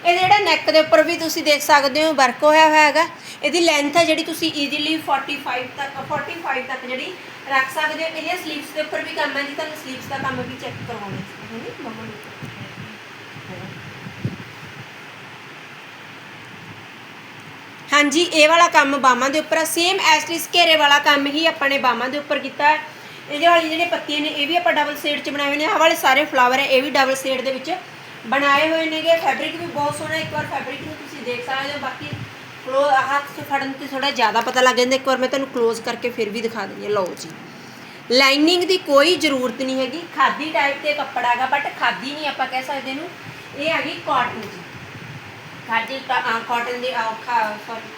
ਇਹਦੇ ਜਿਹੜਾ ਨੈਕ ਦੇ ਉੱਪਰ ਵੀ ਤੁਸੀਂ ਦੇਖ ਸਕਦੇ ਹੋ ਵਰਕ ਹੋਇਆ ਹੋਇਆ ਹੈਗਾ। ਇਹਦੀ ਲੈਂਥ ਹੈ ਜਿਹੜੀ ਤੁਸੀਂ ਈਜ਼ੀਲੀ 45 ਤੱਕ 45 ਤੱਕ ਜਿਹੜੀ ਰੱਖ ਸਕਦੇ ਹੋ। ਇਹਦੀਆਂ ਸਲੀਵਸ ਦੇ ਉੱਪਰ ਵੀ ਕੰਮ ਹੈ ਜੀ ਤੁਹਾਨੂੰ ਸਲੀਵਸ ਦਾ ਕੰਮ ਵੀ ਚੈੱਕ ਕਰਵਾਉਣਾ ਹੈ। ਜੀ ਮੰਮਾ ਨੂੰ ਹਾਂਜੀ ਇਹ ਵਾਲਾ ਕੰਮ ਬਾਹਾਂ ਦੇ ਉੱਪਰ ਸੇਮ ਐਸਟਿਸ ਘੇਰੇ ਵਾਲਾ ਕੰਮ ਹੀ ਆਪਾਂ ਨੇ ਬਾਹਾਂ ਦੇ ਉੱਪਰ ਕੀਤਾ ਹੈ। ਇਹਦੇ ਵਾਲੀ ਜਿਹੜੇ ਪੱਤੀਆਂ ਨੇ ਇਹ ਵੀ ਆਪਾਂ ਡਬਲ ਸ਼ੇਡ 'ਚ ਬਣਾਏ ਹੋਏ ਨੇ। ਆਹ ਵਾਲੇ ਸਾਰੇ ਫਲਾਵਰ ਹੈ ਇਹ ਵੀ ਡਬਲ ਸ਼ੇਡ ਦੇ ਵਿੱਚ ਬਣਾਏ ਹੋਏ ਨੇਗੇ ਫੈਬਰਿਕ ਵੀ ਬਹੁਤ ਸੋਹਣਾ, ਇੱਕ ਵਾਰ ਫੈਬਰਿਕ ਨੂੰ ਤੁਸੀਂ ਦੇਖ ਸਕਦੇ ਹੋ, ਬਾਕੀ ਕਲੋ ਹੱਥ 'ਚ ਫੜਨ ਤੇ ਥੋੜਾ ਜ਼ਿਆਦਾ ਪਤਾ ਲੱਗ ਜਾਂਦਾ, ਇੱਕ ਵਾਰ ਮੈਂ ਤੁਹਾਨੂੰ ਕਲੋਜ਼ ਕਰਕੇ ਫਿਰ ਵੀ ਦਿਖਾ ਦਿੰਦੀ ਹਾਂ। ਲਓ ਜੀ। ਲਾਈਨਿੰਗ ਦੀ ਕੋਈ ਜ਼ਰੂਰਤ ਨਹੀਂ ਹੈਗੀ, ਖਾਦੀ ਟਾਈਪ ਤੇ ਕੱਪੜਾ ਹੈਗਾ ਬਟ ਖਾਦੀ ਨਹੀਂ ਆਪਾਂ ਕਹਿ ਸਕਦੇ ਇਹਨੂੰ। ਇਹ ਹੈਗੀ ਕਾਟਨ ਜੀ। ਖਾਦੀ ਕਾਟਨ ਦੇ ਸੌਰੀ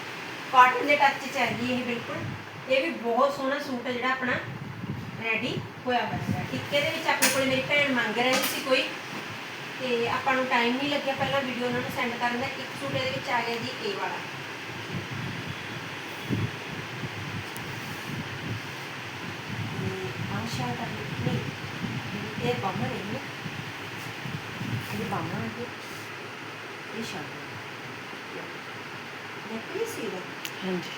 ਕਾਟਨ ਦੇ ਟੱਚ ਚ ਹੈਗੀ ਇਹ ਬਿਲਕੁਲ। ਇਹ ਵੀ ਬਹੁਤ ਸੋਹਣਾ ਸੂਟ ਹੈ ਜਿਹੜਾ ਆਪਣਾ ਰੈਡੀ ਹੋਇਆ ਹੋਇਆ ਹੈ। ਇੱਕ ਇਹਦੇ ਵਿੱਚ ਆਪਣੇ ਕੋਲ ਮੇਰੀ ਭੈਣ ਮੰਗ ਰਹੀ ਸੀ ਕੋਈ ਤੇ ਆਪਾਂ ਨੂੰ ਟਾਈਮ ਨਹੀਂ ਲੱਗਿਆ ਪਹਿਲਾਂ ਵੀਡੀਓ ਉਹਨਾਂ ਨੂੰ ਸੈਂਡ ਕਰਨ ਦਾ ਇੱਕ ਸੂਟ ਇਹਦੇ ਵਿੱਚ ਆ ਗਿਆ ਜੀ ਇਹ ਵਾਲਾ। ਨਹੀਂ ਇਹ ਬਾਮਾ ਨਹੀਂ ਇਹ ਬਾਮਾ ਹੈ ਇਹ ਹਾਂਜੀ।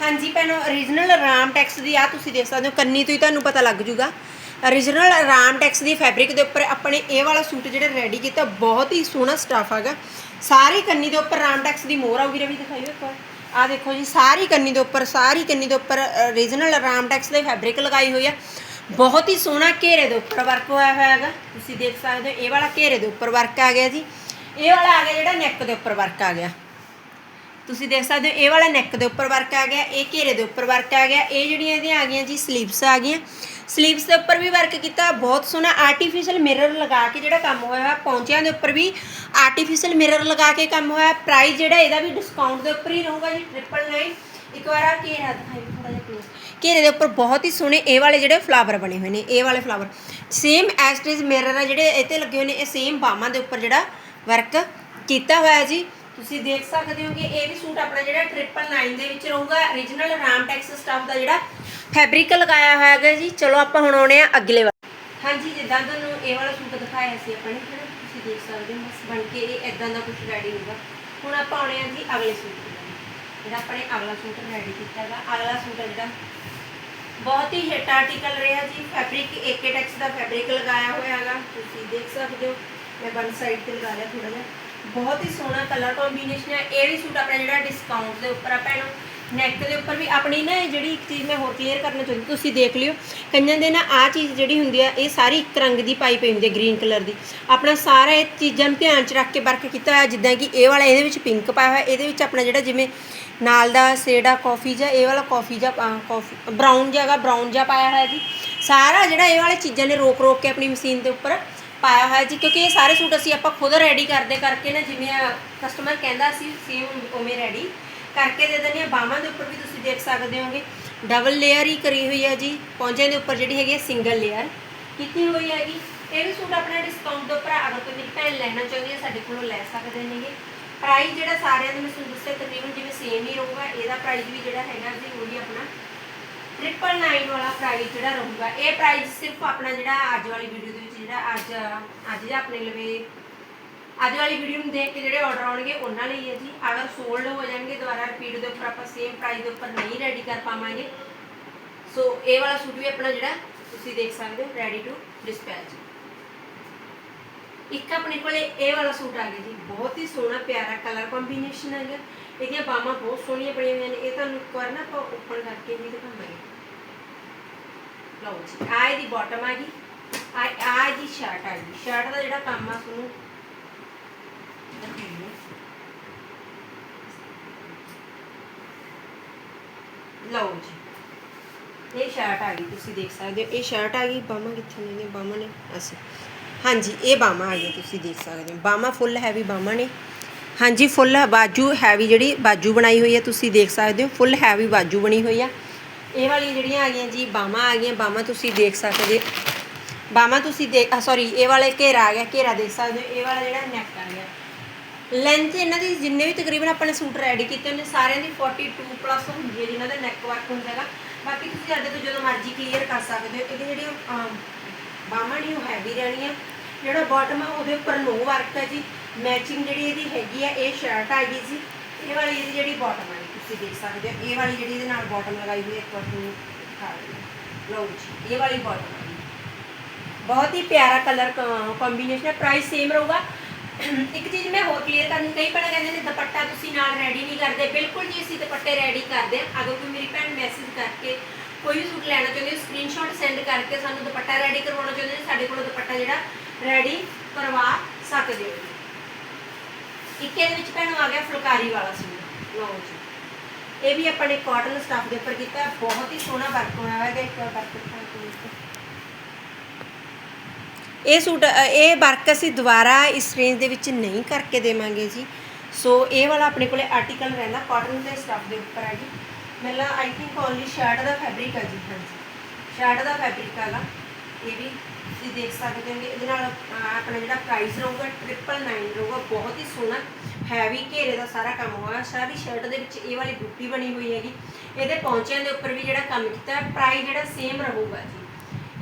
ਹਾਂਜੀ ਭੈਣੋ origignal ਰਾਮ ਟੈਕਸ ਦੀ ਆ ਤੁਸੀਂ ਦੇਖ ਸਕਦੇ ਹੋ ਕੰਨੀ ਤੋਂ ਹੀ ਤੁਹਾਨੂੰ ਪਤਾ ਲੱਗ ਜੂਗਾ। Origignal ਰਾਮ ਦੀ ਫੈਬਰਿਕ ਦੇ ਉੱਪਰ ਆਪਣੇ ਇਹ ਵਾਲਾ ਸੂਟ ਜਿਹੜਾ ਰੈਡੀ ਕੀਤਾ, ਬਹੁਤ ਹੀ ਸੋਹਣਾ ਸਟਾਫ ਹੈਗਾ। ਸਾਰੀ ਕੰਨੀ ਦੇ ਉੱਪਰ ਰਾਮ ਦੀ ਮੋਹਰ ਆਉਗੀ ਰਵੀ ਦਿਖਾਈਓ ਇੱਕ ਵਾਰ। ਆ ਦੇਖੋ ਜੀ, ਸਾਰੀ ਕੰਨੀ ਦੇ ਉੱਪਰ, ਸਾਰੀ ਕੰਨੀ ਦੇ ਉੱਪਰ origignal ਰਾਮ ਦੇ ਫੈਬਰਿਕ ਲਗਾਈ ਹੋਈ ਆ। ਬਹੁਤ ਹੀ ਸੋਹਣਾ ਘੇਰੇ ਦੇ ਉੱਪਰ ਵਰਕ ਹੋਇਆ ਹੋਇਆ ਹੈਗਾ। ਤੁਸੀਂ ਦੇਖ ਸਕਦੇ ਹੋ, ਇਹ ਵਾਲਾ ਘੇਰੇ ਦੇ ਉੱਪਰ ਵਰਕ ਆ ਗਿਆ ਜੀ। ਇਹ ਵਾਲਾ ਆ ਗਿਆ ਜਿਹੜਾ ਨੈਕ ਦੇ ਉੱਪਰ ਵਰਕ ਆ ਗਿਆ। ਤੁਸੀਂ ਦੇਖ ਸਕਦੇ ਹੋ, ਇਹ ਵਾਲਾ ਨੈਕ ਦੇ ਉੱਪਰ ਵਰਕ ਆ ਗਿਆ, ਇਹ ਘੇਰੇ ਦੇ ਉੱਪਰ ਵਰਕ ਆ ਗਿਆ। ਇਹ ਜਿਹੜੀਆਂ ਇਹਦੀਆਂ ਆ ਗਈਆਂ ਜੀ ਸਲੀਵਸ ਆ ਗਈਆਂ। ਸਲੀਵਸ ਦੇ ਉੱਪਰ ਵੀ ਵਰਕ ਕੀਤਾ, ਬਹੁਤ ਸੋਹਣਾ ਆਰਟੀਫੀਸ਼ੀਅਲ ਮਿਰਰ ਲਗਾ ਕੇ ਜਿਹੜਾ ਕੰਮ ਹੋਇਆ ਹੈ ਪੌਂਚਿਆਂ ਦੇ ਉੱਪਰ ਵੀ ਆਰਟੀਫੀਸ਼ੀਅਲ ਮਿਰਰ ਲਗਾ ਕੇ ਕੰਮ ਹੋਇਆ। ਪ੍ਰਾਈਸ ਜਿਹੜਾ ਇਹਦਾ ਵੀ ਡਿਸਕਾਊਂਟ ਦੇ ਉੱਪਰ ਹੀ ਰਹੂਗਾ ਜੀ 999 ਇੱਕ ਵਾਰ ਆ ਘੇਰਾ ਦਿਖਾਈ ਥੋੜਾ ਜਿਹਾ close। ਘੇਰੇ ਦੇ ਉੱਪਰ ਬਹੁਤ ਹੀ ਸੋਹਣੇ ਇਹ ਵਾਲੇ ਜਿਹੜੇ ਫਲਾਵਰ ਬਣੇ ਹੋਏ ਨੇ, ਇਹ ਵਾਲੇ ਫਲਾਵਰ ਸੇਮ ਐਸਟਿਸ ਮਿਰਰ ਆ ਜਿਹੜੇ ਇਹ ਤੇ ਲੱਗੇ ਹੋਏ ਨੇ, ਇਹ ਸੇਮ ਬਾਹਾਂ ਦੇ ਉੱਪਰ ਜਿਹੜਾ ਵਰਕ ਕੀਤਾ ਹੋਇਆ ਜੀ। ਤੁਸੀਂ ਦੇਖ ਸਕਦੇ ਹੋ ਕਿ ਇਹ ਵੀ ਸੂਟ ਆਪਣਾ ਜਿਹੜਾ 999 ਦੇ ਵਿੱਚ ਰਹੂਗਾ origignal ਰਾਮ ਟੈਕਸ ਸਟਾਫ ਦਾ ਜਿਹੜਾ ਫੈਬਰਿਕ ਲਗਾਇਆ ਹੋਇਆ ਹੈਗਾ ਜੀ। ਚਲੋ ਆਪਾਂ ਹੁਣ ਆਉਣੇ ਆ ਅਗਲੇ ਵਾਰ। ਹਾਂਜੀ ਜਿੱਦਾਂ ਤੁਹਾਨੂੰ ਇਹ ਵਾਲਾ ਸੂਟ ਦਿਖਾਇਆ ਸੀ ਆਪਾਂ ਨੇ ਹਨਾ, ਤੁਸੀਂ ਦੇਖ ਸਕਦੇ ਹੋ ਬਸ ਬਣ ਕੇ ਇਹ ਇਦਾਂ ਦਾ ਕੁਝ ਰੈਡੀ ਹੋਊਗਾ। ਹੁਣ ਆਪਾਂ ਆਉਣੇ ਆ ਜੀ ਅਗਲੇ ਸੂਟ ਤੇ। ਜਿਹੜਾ ਆਪਾਂ ਨੇ ਅਗਲਾ ਸੂਟ ਰੈਡੀ ਕੀਤਾ ਹੈਗਾ ਅਗਲਾ ਸੂਟ ਹੈ ਜਿਹੜਾ ਬਹੁਤ ਹੀ ਹਿੱਟ ਆਰਟੀਕਲ ਰਿਹਾ ਜੀ ਫੈਬਰਿਕ ਏਕੇ ਟੈਕਸ ਦਾ ਫੈਬਰਿਕ ਲਗਾਇਆ ਹੋਇਆ ਹੈਗਾ ਤੁਸੀਂ ਦੇਖ ਸਕਦੇ ਹੋ ਮੈਂ ਵਨ ਸਾਈਡ ਤੇ ਲਗਾ ਲਿਆ ਥੋੜਾ ਜਿਹਾ। ਬਹੁਤ ਹੀ ਸੋਹਣਾ ਕਲਰ ਕੰਬੀਨੇਸ਼ਨ ਹੈ। ਇਹ ਵੀ ਸੂਟ ਆਪਣਾ ਜਿਹੜਾ ਡਿਸਕਾਊਂਟ ਦੇ ਉੱਪਰ ਆ ਭੈਣੋ ਨੈਕ ਦੇ ਉੱਪਰ ਵੀ ਆਪਣੀ ਨਾ ਇਹ ਜਿਹੜੀ ਇੱਕ ਚੀਜ਼ ਮੈਂ ਹੋਰ ਕਲੀਅਰ ਕਰਨਾ ਚਾਹੁੰਦੀ, ਤੁਸੀਂ ਦੇਖ ਲਿਓ। ਕਈਆਂ ਦੇ ਨਾ ਆ ਚੀਜ਼ ਜਿਹੜੀ ਹੁੰਦੀ ਆ, ਇਹ ਸਾਰੀ ਇੱਕ ਰੰਗ ਦੀ ਪਾਈ ਪਈ ਹੁੰਦੀ ਹੈ ਗ੍ਰੀਨ ਕਲਰ ਦੀ। ਆਪਣਾ ਸਾਰਾ ਇਹ ਚੀਜ਼ਾਂ ਨੂੰ ਧਿਆਨ ਚ ਰੱਖ ਕੇ ਵਰਕ ਕੀਤਾ ਹੋਇਆ, ਜਿੱਦਾਂ ਕਿ ਇਹ ਵਾਲਾ ਇਹਦੇ ਵਿੱਚ ਪਿੰਕ ਪਾਇਆ ਹੋਇਆ, ਇਹਦੇ ਵਿੱਚ ਆਪਣਾ ਜਿਹੜਾ ਜਿਵੇਂ ਨਾਲ ਦਾ ਸੇੜਾ ਆ ਕਾਫੀ ਜਾਂ ਇਹ ਵਾਲਾ ਕਾਫੀ ਜਾਂ ਕਾਫੀ ਬਰਾਊਨ ਜਿਹਾ ਹੈਗਾ ਬਰਾਊਨ ਜਿਹਾ ਪਾਇਆ ਹੋਇਆ ਜੀ। ਸਾਰਾ ਜਿਹੜਾ ਇਹ ਵਾਲੇ ਚੀਜ਼ਾਂ ਨੇ ਰੋਕ ਰੋਕ ਕੇ ਆਪਣੀ ਮਸ਼ੀਨ ਦੇ ਉੱਪਰ ਪਾਇਆ ਹੋਇਆ ਜੀ, ਕਿਉਂਕਿ ਇਹ ਸਾਰੇ ਸੂਟ ਅਸੀਂ ਆਪਾਂ ਖੁਦ ਰੈਡੀ ਕਰਦੇ ਕਰਕੇ ਨਾ, ਜਿਵੇਂ ਕਸਟਮਰ ਕਹਿੰਦਾ ਸੀ ਸੇਮ ਉਵੇਂ ਰੈਡੀ ਕਰਕੇ ਦੇ ਦਿੰਦੇ ਆ ਬਾਹਾਂ ਦੇ ਉੱਪਰ ਵੀ ਤੁਸੀਂ ਦੇਖ ਸਕਦੇ ਹੋਗੇ। ਡਬਲ ਲੇਅਰ ਹੀ ਕਰੀ ਹੋਈ ਹੈ ਜੀ। ਪੌਂਚਿਆਂ ਦੇ ਉੱਪਰ ਜਿਹੜੀ ਹੈਗੀ ਹੈ ਸਿੰਗਲ ਲੇਅਰ ਕੀਤੀ ਹੋਈ ਹੈਗੀ ਇਹ ਵੀ ਸੂਟ ਆਪਣਾ ਡਿਸਕਾਊਂਟ ਦੇ ਉੱਪਰ ਅਗਰ ਕੋਈ ਮੇਰੀ ਭੈਣ ਲੈਣਾ ਚਾਹੁੰਦੀ ਹੈ ਸਾਡੇ ਕੋਲੋਂ ਲੈ ਸਕਦੇ ਨੇਗੇ ਪ੍ਰਾਈਸ ਜਿਹੜਾ ਸਾਰਿਆਂ ਦੇ ਮੈਂ ਤੁਹਾਨੂੰ ਦੱਸਿਆ, ਤਕਰੀਬਨ ਜਿਵੇਂ ਸੇਮ ਹੀ ਰਹੂਗਾ। ਇਹਦਾ ਪ੍ਰਾਈਸ ਵੀ ਜਿਹੜਾ ਹੈਗਾ ਜੀ, ਉਹੀ ਆਪਣਾ ਟ੍ਰਿਪਲ ਨਾਈਨ ਵਾਲਾ ਪ੍ਰਾਈਸ ਜਿਹੜਾ ਰਹੂਗਾ। ਇਹ ਪ੍ਰਾਈਸ ਸਿਰਫ ਆਪਣਾ ਜਿਹੜਾ ਅੱਜ ਵਾਲੀ ਵੀਡੀਓ ਦੇ ਵਿੱਚ ਜਿਹੜਾ ਅੱਜ ਅੱਜ ਜਿਹੜਾ ਆਪਣੇ ਲਵੇ ਅੱਜ ਵਾਲੀ ਵੀਡੀਓ ਨੂੰ ਦੇਖ ਕੇ ਜਿਹੜੇ ਆਰਡਰ ਆਉਣਗੇ, ਉਹਨਾਂ ਲਈ ਹੈ ਜੀ। ਅਗਰ ਸੋਲਡ ਹੋ ਜਾਣਗੇ ਦੁਬਾਰਾ ਰਿਪੀਟ ਦੇ ਉੱਪਰ ਆਪਾਂ ਸੇਮ ਪ੍ਰਾਈਸ ਦੇ ਉੱਪਰ ਨਹੀਂ ਰੈਡੀ ਕਰ ਪਾਵਾਂਗੇ। ਸੋ ਇਹ ਵਾਲਾ ਸੂਟ ਵੀ ਆਪਣਾ ਜਿਹੜਾ, ਤੁਸੀਂ ਦੇਖ ਸਕਦੇ ਹੋ ਰੈਡੀ ਟੂ ਡਿਸਪੈਚ ਇੱਕ ਆਪਣੇ ਕੋਲੇ ਇਹ ਵਾਲਾ ਸੂਟ ਆ ਗਿਆ ਜੀ। ਬਹੁਤ ਹੀ ਸੋਹਣਾ, ਪਿਆਰਾ ਕਲਰ ਕੰਬੀਨੇਸ਼ਨ ਹੈਗਾ ਇਹਦੀਆਂ ਬਾਹਾਂ ਬਹੁਤ ਸੋਹਣੀਆਂ ਬਣੀਆਂ ਹੋਈਆਂ ਨੇ। ਇਹ ਤੁਹਾਨੂੰ ਇੱਕ ਵਾਰ ਨਾ ਆਪਾਂ ਓਪਨ ਕਰਕੇ ਵੀ ਦਿਖਾਵਾਂਗੇ। ਲਓ ਜੀ ਆ ਇਹਦੀ ਬਾਟਮ ਆ ਗਈ। ਆ ਆ ਇਹਦੀ ਸ਼ਰਟ ਆ ਗਈ ਸ਼ਰਟ ਦਾ ਜਿਹੜਾ ਕੰਮ ਆ, ਤੁਹਾਨੂੰ ਲਓ ਜੀ। ਇਹ ਸ਼ਰਟ ਆ ਗਈ, ਤੁਸੀਂ ਦੇਖ ਸਕਦੇ ਹੋ। ਇਹ ਸ਼ਰਟ ਆ ਗਈ ਬਾਹਾਂ ਕਿੱਥੇ ਨੇ ਇਹਦੀਆਂ? ਬਾਹਾਂ ਨੇ? ਅਸੀਂ ਹਾਂਜੀ, ਇਹ ਬਾਹਾਂ ਆ ਗਈਆਂ, ਤੁਸੀਂ ਦੇਖ ਸਕਦੇ ਹੋ। ਬਾਹਾਂ ਫੁੱਲ ਹੈਵੀ ਬਾਹਾਂ ਨੇ। ਹਾਂਜੀ ਫੁੱਲ ਬਾਜੂ ਹੈਵੀ ਜਿਹੜੀ ਬਾਜੂ ਬਣਾਈ ਹੋਈ ਹੈ ਤੁਸੀਂ ਦੇਖ ਸਕਦੇ ਹੋ। ਫੁੱਲ ਹੈਵੀ ਬਾਜੂ ਬਣੀ ਹੋਈ ਆ। ਇਹ ਵਾਲੀ ਜਿਹੜੀਆਂ ਆ ਗਈਆਂ ਜੀ ਬਾਹਾਂ ਆ ਗਈਆਂ। ਬਾਹਾਂ ਤੁਸੀਂ ਦੇਖ ਸਕਦੇ ਬਾਹਾਂ ਤੁਸੀਂ ਦੇਖ ਸੌਰੀ ਇਹ ਵਾਲੇ ਘੇਰਾ ਆ ਗਿਆ ਘੇਰਾ ਦੇਖ ਸਕਦੇ ਹੋ ਇਹ ਵਾਲਾ ਜਿਹੜਾ ਨੈਕ ਆ ਗਿਆ। ਲੈਂਥ ਇਹਨਾਂ ਦੀ ਜਿੰਨੇ ਵੀ ਤਕਰੀਬਨ ਆਪਾਂ ਨੇ ਸੂਟ ਰੈਡੀ ਕੀਤੇ ਨੇ ਸਾਰਿਆਂ ਦੀ 42 ਪਲੱਸ ਹੁੰਦੀ ਹੈ ਜਿਨ੍ਹਾਂ ਦਾ ਨੈਕ ਵਰਕ ਹੁੰਦਾ ਹੈਗਾ। ਬਾਕੀ ਤੁਸੀਂ ਸਾਡੇ ਤੋਂ ਜਦੋਂ ਮਰਜ਼ੀ ਕਲੀਅਰ ਕਰ ਸਕਦੇ ਹੋ ਇਹਦੀ ਜਿਹੜੀ ਅਮ, ਬਾਹਾਂ ਨੇ ਉਹ ਹੈਵੀ ਰਹਿਣੀਆਂ ਜਿਹੜਾ ਬਾਟਮ ਆ ਉਹਦੇ ਉੱਪਰ ਨੋ ਵਰਕ ਹੈ ਜੀ। ਮੈਚਿੰਗ ਜਿਹੜੀ ਇਹਦੀ ਹੈਗੀ ਆ ਇਹ ਸ਼ਰਟ ਆ ਗਈ ਜੀ। ਇਹ ਵਾਲੀ ਇਹਦੀ ਜਿਹੜੀ ਬਾਟਮ ਆ ਜੀ ਤੁਸੀਂ ਦੇਖ ਸਕਦੇ ਹੋ। ਇਹ ਵਾਲੀ ਜਿਹੜੀ ਇਹਦੇ ਨਾਲ ਬਾਟਮ ਲਗਾਈ ਹੋਈ ਹੈ ਇੱਕ ਵਾਰ ਤੁਹਾਨੂੰ ਦਿਖਾ ਦਿੰਦੀ ਹਾਂ। ਲਓ ਜੀ ਇਹ ਵਾਲੀ ਬਾਟਮ ਆ ਗਈ ਬਹੁਤ ਹੀ ਪਿਆਰਾ ਕਲਰ ਕੰਬੀਨੇਸ਼ਨ ਹੈ ਪ੍ਰਾਈਸ ਸੇਮ ਰਹੂਗਾ। ਇੱਕ ਚੀਜ਼ ਮੈਂ ਹੋਰ ਕਲੀਅਰ ਕਰਨੀ, ਕਈ ਭੈਣਾਂ ਕਹਿੰਦੇ ਨੇ, ਦੁਪੱਟਾ ਤੁਸੀਂ ਨਾਲ ਰੈਡੀ ਨਹੀਂ ਕਰਦੇ। ਬਿਲਕੁਲ ਜੀ, ਅਸੀਂ ਦੁਪੱਟੇ ਰੈਡੀ ਕਰਦੇ ਹਾਂ। ਅਗਰ ਕੋਈ ਮੇਰੀ ਭੈਣ ਮੈਸੇਜ ਕਰਕੇ ਕੋਈ ਵੀ ਸੂਟ ਲੈਣਾ ਚਾਹੁੰਦੇ ਹੈ ਸਕਰੀਨਸ਼ਾਟ ਸੈਂਡ ਕਰਕੇ ਸਾਨੂੰ ਦੁਪੱਟਾ ਰੈਡੀ ਕਰਵਾਉਣਾ ਚਾਹੁੰਦੇ ਨੇ ਸਾਡੇ ਕੋਲ ਦੁਪੱਟਾ ਜਿਹੜਾ ਰੈਡੀ ਕਰਵਾ ਸਕਦੇ ਹੋ। ਇੱਕ ਇਹਦੇ ਵਿੱਚ ਭੈਣੋ ਆ ਗਿਆ ਫੁਲਕਾਰੀ ਵਾਲਾ ਸੂਟ। ਲਓ ਜੀ। ਇਹ ਵੀ ਆਪਾਂ ਨੇ ਕਾਟਨ ਸਟੱਫ ਦੇ ਉੱਪਰ ਕੀਤਾ। ਬਹੁਤ ਹੀ ਸੋਹਣਾ ਵਰਕ ਹੋਇਆ ਹੋਇਆ ਹੈ ਇੱਕ ਵਰਕ ਇਹ ਸੂਟ, ਇਹ ਵਰਕ ਅਸੀਂ ਦੁਬਾਰਾ ਇਸ ਰੇਂਜ ਦੇ ਵਿੱਚ ਨਹੀਂ ਕਰਕੇ ਦੇਵਾਂਗੇ ਜੀ। ਸੋ ਇਹ ਵਾਲਾ ਆਪਣੇ ਕੋਲੇ ਆਰਟੀਕਲ ਰਹਿੰਦਾ ਕਾਟਨ ਦੇ ਸਟੱਫ ਦੇ ਉੱਪਰ ਹੈ ਜੀ। ਮਤਲਬ ਆਈ ਥਿੰਕ ਓਨਲੀ ਸ਼ਰਟ ਦਾ ਫੈਬਰਿਕ ਹੈ ਜੀ, ਹਾਂਜੀ। ਸ਼ਰਟ ਦਾ ਫੈਬਰਿਕ ਹੈਗਾ ਇਹ ਵੀ ਤੁਸੀਂ ਦੇਖ ਸਕਦੇ ਹੋ, ਇਹਦੇ ਨਾਲ ਆਪਣਾ ਜਿਹੜਾ ਪ੍ਰਾਈਸ ਰਹੂਗਾ 999 ਰਹੂਗਾ, ਬਹੁਤ ਹੀ ਸੋਹਣਾ ਹੈਵੀ ਘੇਰੇ ਦਾ ਸਾਰਾ ਕੰਮ ਹੋਇਆ ਸਾਰੀ ਸ਼ਰਟ ਦੇ ਵਿੱਚ ਇਹ ਵਾਲੀ ਬੂਟੀ ਬਣੀ ਹੋਈ ਹੈਗੀ। ਇਹਦੇ ਪੌਂਚਿਆਂ ਦੇ ਉੱਪਰ ਵੀ ਜਿਹੜਾ ਕੰਮ ਕੀਤਾ ਪ੍ਰਾਈਸ ਜਿਹੜਾ ਸੇਮ ਰਹੂਗਾ ਜੀ।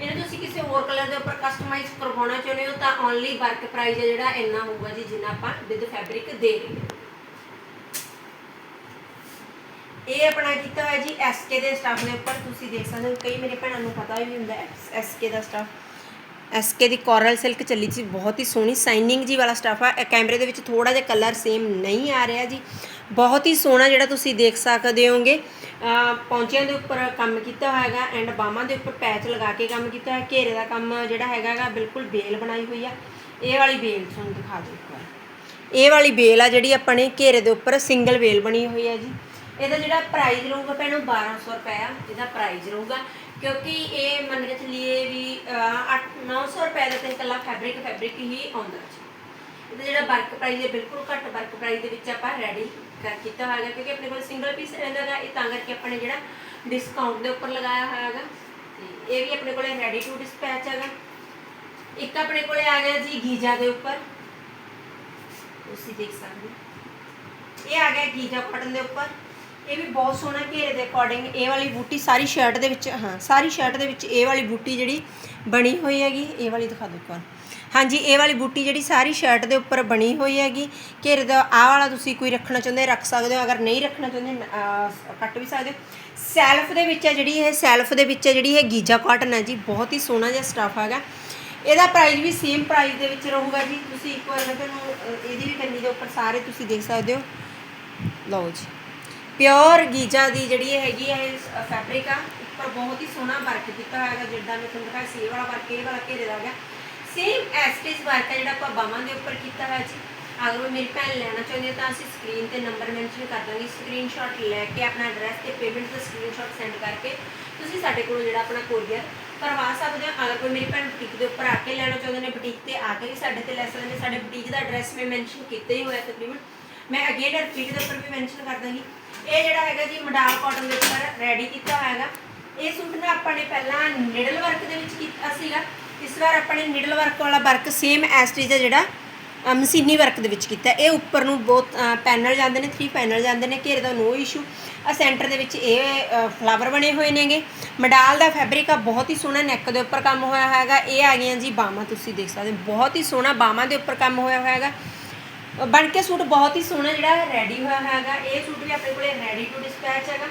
ਇਹਨੂੰ ਤੁਸੀਂ ਕਿਸੇ ਹੋਰ ਕਲਰ ਦੇ ਉੱਪਰ ਕਸਟਮਾਈਜ਼ ਕਰਵਾਉਣਾ ਚਾਹੁੰਦੇ ਹੋ ਤਾਂ ਓਨਲੀ ਵਰਕ ਪ੍ਰਾਈਸ ਹੈ ਜਿਹੜਾ ਇੰਨਾ ਹੋਊਗਾ ਜੀ, ਜਿੰਨਾ ਆਪਾਂ ਵਿਦ ਫੈਬਰਿਕ ਦੇ ਰਹੇ ਹਾਂ। ਇਹ ਆਪਣਾ ਕੀਤਾ ਹੋਇਆ ਜੀ ਐਸਕੇ ਦੇ ਸਟਾਫ ਦੇ ਉੱਪਰ ਤੁਸੀਂ ਦੇਖ ਸਕਦੇ ਹੋ, ਕਈ ਮੇਰੇ ਭੈਣਾਂ ਨੂੰ ਪਤਾ ਵੀ ਹੁੰਦਾ ਐਸਕੇ ਦਾ ਸਟਾਫ ਐਸਕੇ ਦੀ ਕੋਰਲ ਸਿਲਕ ਚੱਲੀ ਸੀ ਬਹੁਤ ਹੀ ਸੋਹਣੀ ਸਾਈਨਿੰਗ ਜੀ ਵਾਲਾ ਸਟਾਫ ਆ। ਕੈਮਰੇ ਦੇ ਵਿੱਚ ਥੋੜਾ ਜਿਹਾ ਕਲਰ ਸੇਮ ਨਹੀਂ ਆ ਰਿਹਾ ਜੀ। ਬਹੁਤ ਹੀ ਸੋਹਣਾ ਜਿਹੜਾ ਤੁਸੀਂ ਦੇਖ ਸਕਦੇ ਹੋਗੇ। ਪੌਂਚਿਆਂ ਦੇ ਉੱਪਰ ਕੰਮ ਕੀਤਾ ਹੋਇਆ ਹੈਗਾ ਐਂਡ ਬਾਹਾਂ ਦੇ ਉੱਪਰ ਪੈਚ ਲਗਾ ਕੇ ਕੰਮ ਕੀਤਾ ਹੈ ਘੇਰੇ ਦਾ ਕੰਮ ਜਿਹੜਾ ਹੈਗਾ ਹੈਗਾ ਬਿਲਕੁਲ ਬੇਲ ਬਣਾਈ ਹੋਈ ਆ। ਇਹ ਵਾਲੀ ਬੇਲ ਤੁਹਾਨੂੰ ਦਿਖਾ ਦਿਓ ਇੱਕ ਵਾਰ। ਇਹ ਵਾਲੀ ਬੇਲ ਆ ਜਿਹੜੀ ਆਪਣੇ ਘੇਰੇ ਦੇ ਉੱਪਰ ਸਿੰਗਲ ਬੇਲ ਬਣੀ ਹੋਈ ਹੈ ਜੀ। ਇਹਦਾ ਜਿਹੜਾ ਪ੍ਰਾਈਸ ਰਹੂਗਾ ਭੈਣੋ 1200 ਰੁਪਏ ਆ। ਇਹਦਾ ਪ੍ਰਾਈਸ ਰਹੂਗਾ। ਕਿਉਂਕਿ ਇਹ ਮੰਨ ਕੇ ਚੱਲੀਏ ਵੀ 8 900 ਰੁਪਏ ਦਾ ਤੇ ਇਕੱਲਾ ਫੈਬਰਿਕ ਫੈਬਰਿਕ ਹੀ ਆਉਂਦਾ ਜੀ। ਇਹਦਾ ਜਿਹੜਾ ਵਰਕ ਪ੍ਰਾਈਸ ਹੈ, ਬਿਲਕੁਲ ਘੱਟ ਵਰਕ ਪ੍ਰਾਈਸ ਦੇ ਵਿੱਚ ਆਪਾਂ ਰੈਡੀ ਕਰ ਕੀਤਾ ਹੋਇਆ ਕਿਉਂਕਿ ਆਪਣੇ ਕੋਲ ਸਿੰਗਲ ਪੀਸ ਰਹਿੰਦਾ ਹੈਗਾ, ਇਹ ਤਾਂ ਕਰਕੇ ਆਪਾਂ ਨੇ ਜਿਹੜਾ ਡਿਸਕਾਊਂਟ ਦੇ ਉੱਪਰ ਲਗਾਇਆ ਹੋਇਆ ਹੈਗਾ। ਤੇ ਇਹ ਵੀ ਆਪਣੇ ਕੋਲੇ ਰੈਡੀ ਟੂ ਡਿਸਪੈਚ ਹੈਗਾ। ਇੱਕ ਆਪਣੇ ਕੋਲੇ ਆ ਗਿਆ ਜੀ ਗੀਜਾ ਦੇ ਉੱਪਰ। ਤੁਸੀਂ ਦੇਖ ਸਕਦੇ ਹੋ। ਇਹ ਆ ਗਿਆ ਗੀਜਾ ਕਾਟਨ ਦੇ ਉੱਪਰ। ਇਹ ਵੀ ਬਹੁਤ ਸੋਹਣਾ ਘੇਰੇ ਦੇ ਅਕੋਰਡਿੰਗ ਇਹ ਵਾਲੀ ਬੂਟੀ ਸਾਰੀ ਸ਼ਰਟ ਦੇ ਵਿੱਚ, ਹਾਂ, ਸਾਰੀ ਸ਼ਰਟ ਦੇ ਵਿੱਚ ਇਹ ਵਾਲੀ ਬੂਟੀ ਜਿਹੜੀ ਬਣੀ ਹੋਈ ਹੈਗੀ, ਇਹ ਵਾਲੀ ਦਿਖਾ ਦਿਓ ਕੋਣ ਹਾਂਜੀ, ਇਹ ਵਾਲੀ ਬੂਟੀ ਜਿਹੜੀ ਸਾਰੀ ਸ਼ਰਟ ਦੇ ਉੱਪਰ ਬਣੀ ਹੋਈ ਹੈਗੀ ਘੇਰੇ ਦਾ ਆਹ ਵਾਲਾ ਤੁਸੀਂ ਕੋਈ ਰੱਖਣਾ ਚਾਹੁੰਦੇ ਰੱਖ ਸਕਦੇ ਹੋ, ਅਗਰ ਨਹੀਂ ਰੱਖਣਾ ਚਾਹੁੰਦੇ ਕੱਟ ਵੀ ਸਕਦੇ ਹੋ। ਸੈਲਫ ਦੇ ਵਿੱਚ ਹੈ ਜਿਹੜੀ ਇਹ, ਸੈਲਫ ਦੇ ਵਿੱਚ ਹੈ ਜਿਹੜੀ ਇਹ ਗੀਜਾ ਕਾਟਨ ਹੈ ਜੀ, ਬਹੁਤ ਹੀ ਸੋਹਣਾ ਜਿਹਾ ਸਟਫ ਹੈਗਾ। ਇਹਦਾ ਪ੍ਰਾਈਸ ਵੀ ਸੇਮ ਪ੍ਰਾਈਸ ਦੇ ਵਿੱਚ ਰਹੂਗਾ ਜੀ। ਤੁਸੀਂ ਇੱਕ ਵਾਰ ਮੈਂ ਤੁਹਾਨੂੰ ਇਹਦੀ ਵੀ ਕੰਨੀ ਦੇ ਉੱਪਰ ਸਾਰੇ ਤੁਸੀਂ ਦੇਖ ਸਕਦੇ ਹੋ। ਲਓ ਜੀ। ਪਿਓਰ ਗੀਜਾ ਦੀ ਜਿਹੜੀ ਇਹ ਹੈਗੀ ਹੈ ਇਹ ਫੈਬਰਿਕ ਆ, ਉੱਪਰ ਬਹੁਤ ਹੀ ਸੋਹਣਾ ਵਰਕ ਕੀਤਾ ਹੋਇਆ ਹੈਗਾ, ਜਿੱਦਾਂ ਮੈਂ ਤੁਹਾਨੂੰ ਦਿਖਾਇਆ ਸੀ ਵਾਲਾ ਵਰਕ ਇਹ ਵਾਲਾ ਘੇਰੇ ਦਾ ਗਿਆ ਸੇਮ ਐਸਟਿਸ ਵਰਕ ਹੈ ਜਿਹੜਾ ਆਪਾਂ ਬਾਹਾਂ ਦੇ ਉੱਪਰ ਕੀਤਾ ਹੋਇਆ ਜੀ। ਅਗਰ ਉਹ ਮੇਰੀ ਭੈਣ ਲੈਣਾ ਚਾਹੁੰਦੀ ਹੈ ਤਾਂ ਅਸੀਂ ਸਕਰੀਨ ਤੇ ਨੰਬਰ ਮੈਂਸ਼ਨ ਕਰ ਦਾਂਗੇ। ਸਕਰੀਨਸ਼ਾਟ ਲੈ ਕੇ ਆਪਣਾ ਐਡਰੈਸ ਤੇ ਪੇਮੈਂਟ ਦਾ ਸਕਰੀਨਸ਼ਾਟ ਸੈਂਡ ਕਰਕੇ ਤੁਸੀਂ ਸਾਡੇ ਕੋਲ ਜਿਹੜਾ ਆਪਣਾ ਕੋਰੀਅਰ ਕਰਵਾ ਸਕਦੇ ਹੋ। ਅਗਰ ਕੋਈ ਮੇਰੀ ਭੈਣ ਬੁਟੀਕ ਦੇ ਉੱਪਰ ਆ ਕੇ ਲੈਣਾ ਚਾਹੁੰਦੇ ਨੇ ਬੁਟੀਕ ਤੇ ਆ ਕੇ ਵੀ ਸਾਡੇ ਤੇ ਲੈ ਸਕਦੇ ਨੇ। ਸਾਡੇ ਬੁਟੀਕ ਦਾ ਐਡਰੈਸ ਮੈਂ ਮੈਂਸ਼ਨ ਕੀਤਾ ਹੀ ਹੋਇਆ ਤਕਰੀਬਨ। ਮੈਂ ਅਗੇਨ ਰਿਪੀਟ ਦੇ ਉੱਪਰ ਵੀ ਮੈਂਸ਼ਨ ਕਰ ਦਾਂਗੀ। ਇਹ ਜਿਹੜਾ ਹੈਗਾ ਜੀ ਮਡਾਲ ਕਾਟਨ ਦੇ ਉੱਪਰ ਰੈਡੀ ਕੀਤਾ ਹੋਇਆ ਹੈਗਾ। ਇਹ ਸੂਟ ਨਾ ਆਪਾਂ ਨੇ ਪਹਿਲਾਂ ਨਿਡਲ ਵਰਕ ਦੇ ਵਿੱਚ ਕੀਤਾ ਸੀਗਾ। ਇਸ ਵਾਰ ਆਪਾਂ ਨੇ ਨਿਡਲ ਵਰਕ ਵਾਲਾ ਵਰਕ ਸੇਮ ਐਸਟੀਜ ਦਾ ਜਿਹੜਾ ਮਸ਼ੀਨੀ ਵਰਕ ਦੇ ਵਿੱਚ ਕੀਤਾ। ਇਹ ਉੱਪਰ ਨੂੰ ਬਹੁਤ ਪੈਨਲ ਜਾਂਦੇ ਨੇ 3 ਪੈਨਲ ਜਾਂਦੇ ਨੇ, ਘੇਰੇ ਦਾ ਨੋ ਇਸ਼ੂ ਆ ਸੈਂਟਰ ਦੇ ਵਿੱਚ ਇਹ ਫਲਾਵਰ ਬਣੇ ਹੋਏ ਨੇਗੇ। ਮਡਾਲ ਦਾ ਫੈਬਰਿਕ ਆ, ਬਹੁਤ ਹੀ ਸੋਹਣਾ ਨੈਕ ਦੇ ਉੱਪਰ ਕੰਮ ਹੋਇਆ ਹੈਗਾ। ਇਹ ਆ ਗਈਆਂ ਜੀ ਬਾਹਾਂ, ਤੁਸੀਂ ਦੇਖ ਸਕਦੇ ਬਹੁਤ ਹੀ ਸੋਹਣਾ ਬਾਹਾਂ ਦੇ ਉੱਪਰ ਕੰਮ ਹੋਇਆ ਹੋਇਆ ਹੈਗਾ। ਬਣ ਕੇ ਸੂਟ ਬਹੁਤ ਹੀ ਸੋਹਣਾ ਜਿਹੜਾ ਰੈਡੀ ਹੋਇਆ ਹੈਗਾ। ਇਹ ਸੂਟ ਵੀ ਆਪਣੇ ਕੋਲੇ ਰੈਡੀ ਟੂ ਡਿਸਪੈਚ ਹੈਗਾ।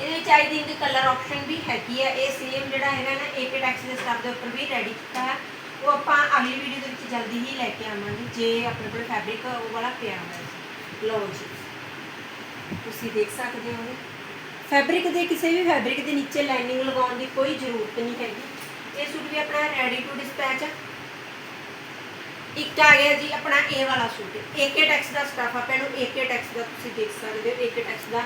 ਇਹਦੇ ਵਿੱਚ ਆਈ ਥਿੰਕ ਕਲਰ ਆਪਸ਼ਨ ਵੀ ਹੈਗੀ ਹੈ ਇਹ ਸੇਮ ਜਿਹੜਾ ਹੈਗਾ ਨਾ ਏਕੇ ਟੈਕਸ ਦੇ ਸਟਾਫ ਦੇ ਉੱਪਰ ਵੀ ਰੈਡੀ ਕੀਤਾ ਹੈ। ਉਹ ਆਪਾਂ ਅਗਲੀ ਵੀਡੀਓ ਦੇ ਵਿੱਚ ਜਲਦੀ ਹੀ ਲੈ ਕੇ ਆਵਾਂਗੇ, ਜੇ ਆਪਣੇ ਕੋਲ ਫੈਬਰਿਕ ਉਹ ਵਾਲਾ ਪਿਆ ਹੋਇਆ ਲਓ ਜੀ। ਤੁਸੀਂ ਦੇਖ ਸਕਦੇ ਹੋ ਫੈਬਰਿਕ ਦੇ, ਕਿਸੇ ਵੀ ਫੈਬਰਿਕ ਦੇ ਨੀਚੇ ਲਾਈਨਿੰਗ ਲਗਾਉਣ ਦੀ ਕੋਈ ਜ਼ਰੂਰਤ ਨਹੀਂ ਹੈਗੀ। ਇਹ ਸੂਟ ਵੀ ਆਪਣਾ ਰੈਡੀ ਟੂ ਡਿਸਪੈਚ ਹੈ ਇੱਕ ਆ ਗਿਆ ਜੀ ਆਪਣਾ ਇਹ ਵਾਲਾ ਸੂਟ। ਏਕੇ ਟੈਕਸ ਦਾ ਸਟਾਫ ਆਪਾਂ ਇਹਨੂੰ ਏਕੇ ਟੈਕਸ ਦਾ ਤੁਸੀਂ ਦੇਖ ਸਕਦੇ ਹੋ। ਏਕੇ ਟੈਕਸ ਦਾ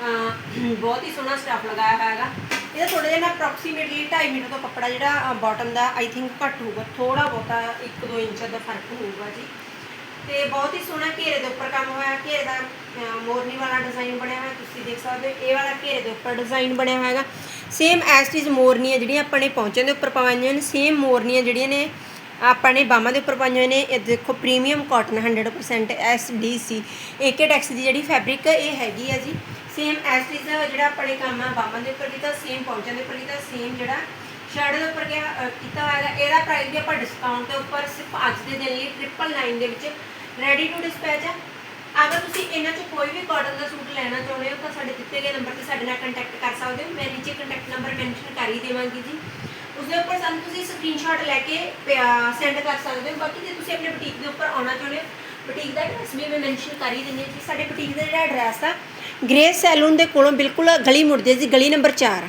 ਬਹੁਤ ਹੀ ਸੋਹਣਾ ਸਟਾਫ ਲਗਾਇਆ ਹੋਇਆ ਹੈਗਾ। ਇਹਦਾ ਥੋੜਾ ਜਿਹਾ ਨਾ ਅਪਰੋਕਸੀਮੇਟਲੀ 2.5 ਮੀਟਰ ਤੋਂ ਕੱਪੜਾ ਜਿਹੜਾ ਬਾਟਮ ਦਾ ਆਈ ਥਿੰਕ ਘੱਟ ਹੋਊਗਾ। ਥੋੜਾ ਬਹੁਤਾ 1-2 ਇੰਚ ਦਾ ਫ਼ਰਕ ਹੋਊਗਾ ਜੀ। ਤੇ ਬਹੁਤ ਹੀ ਸੋਹਣਾ ਘੇਰੇ ਦੇ ਉੱਪਰ ਕੰਮ ਹੋਇਆ। ਘੇਰੇ ਦਾ ਮੋਰਨੀ ਵਾਲਾ ਡਿਜ਼ਾਈਨ ਬਣਿਆ ਹੋਇਆ। ਤੁਸੀਂ ਦੇਖ ਸਕਦੇ ਹੋ ਇਹ ਵਾਲਾ ਘੇਰੇ ਦੇ ਉੱਪਰ ਡਿਜ਼ਾਈਨ ਬਣਿਆ ਹੋਇਆ ਹੈਗਾ। ਸੇਮ ਐਸ ਇਜ਼ ਮੋਰਨੀਆਂ ਜਿਹੜੀਆਂ ਆਪਾਂ ਨੇ ਪਹੁੰਚਣ ਦੇ ਉੱਪਰ ਪਾਈਆਂ ਨੇ। ਸੇਮ ਮੋਰਨੀਆਂ ਜਿਹੜੀਆਂ ਨੇ ਆਪਾਂ ਨੇ ਬਾਹਾਂ ਦੇ ਉੱਪਰ ਪਾਈਆਂ ਹੋਏ ਨੇ। ਇਹ ਦੇਖੋ premium cotton 100% SDC AK tex ਦੀ ਜਿਹੜੀ ਫੈਬਰਿਕ ਇਹ ਹੈਗੀ ਆ ਜੀ। ਸੇਮ ਐਸ ਦਾ ਜਿਹੜਾ ਆਪਾਂ ਨੇ ਕੰਮ ਆ ਬਾਹਾਂ ਦੇ ਉੱਪਰ ਕੀਤਾ ਸੇਮ ਪਹੁੰਚਣ ਦੇ ਉੱਪਰ ਕੀਤਾ ਸੇਮ ਜਿਹੜਾ ਸ਼ਰਟ ਦੇ ਉੱਪਰ ਗਿਆ ਕੀਤਾ ਹੋਇਆ ਹੈਗਾ ਇਹਦਾ ਪ੍ਰਾਈਸ ਵੀ ਆਪਾਂ ਡਿਸਕਾਊਂਟ ਦੇ ਉੱਪਰ ਸਿਰਫ ਅੱਜ ਦੇ ਦਿਨ ਲਈ 999 ਦੇ ਵਿੱਚ ਰੈਡੀ ਟੂ ਡਿਸਪੈਚ ਆ। ਅਗਰ ਤੁਸੀਂ ਇਹਨਾਂ ਚੋਂ ਕੋਈ ਵੀ ਕਾਟਨ ਦਾ ਸੂਟ ਲੈਣਾ ਚਾਹੁੰਦੇ ਹੋ, ਤਾਂ ਸਾਡੇ ਦਿੱਤੇ ਗਏ ਨੰਬਰ ਤੇ ਸਾਡੇ ਨਾਲ ਕੰਟੈਕਟ ਕਰ ਸਕਦੇ ਹੋ। ਮੈਂ ਨੀਚੇ ਕੰਟੈਕਟ ਨੰਬਰ ਮੈਂਸ਼ਨ ਕਰ ਹੀ ਦੇਵਾਂਗੀ ਜੀ। ਉਸ ਉੱਪਰ ਸਾਨੂੰ ਤੁਸੀਂ ਸਕਰੀਨਸ਼ਾਟ ਲੈ ਕੇ ਸੈਂਡ ਕਰ ਸਕਦੇ ਹੋ। ਬਾਕੀ ਜੇ ਤੁਸੀਂ ਆਪਣੇ ਬੁਟੀਕ ਦੇ ਉੱਪਰ ਆਉਣਾ ਚਾਹੁੰਦੇ ਹੋ ਬੁਟੀਕ ਦਾ ਐਡਰੈਸ ਵੀ ਮੈਂ ਮੈਂਸ਼ਨ ਕਰ ਹੀ ਦਿੰਦੀ ਹਾਂ ਜੀ ਸਾਡੇ ਬੁਟੀਕ ਦਾ ਜਿਹੜਾ ਐਡਰੈਸ ਆ ਗ੍ਰੇਸ ਸੈਲੂਨ ਦੇ ਕੋਲੋਂ ਬਿਲਕੁਲ ਗਲੀ ਮੁੜਦੇ ਜੀ ਗਲੀ ਨੰਬਰ 4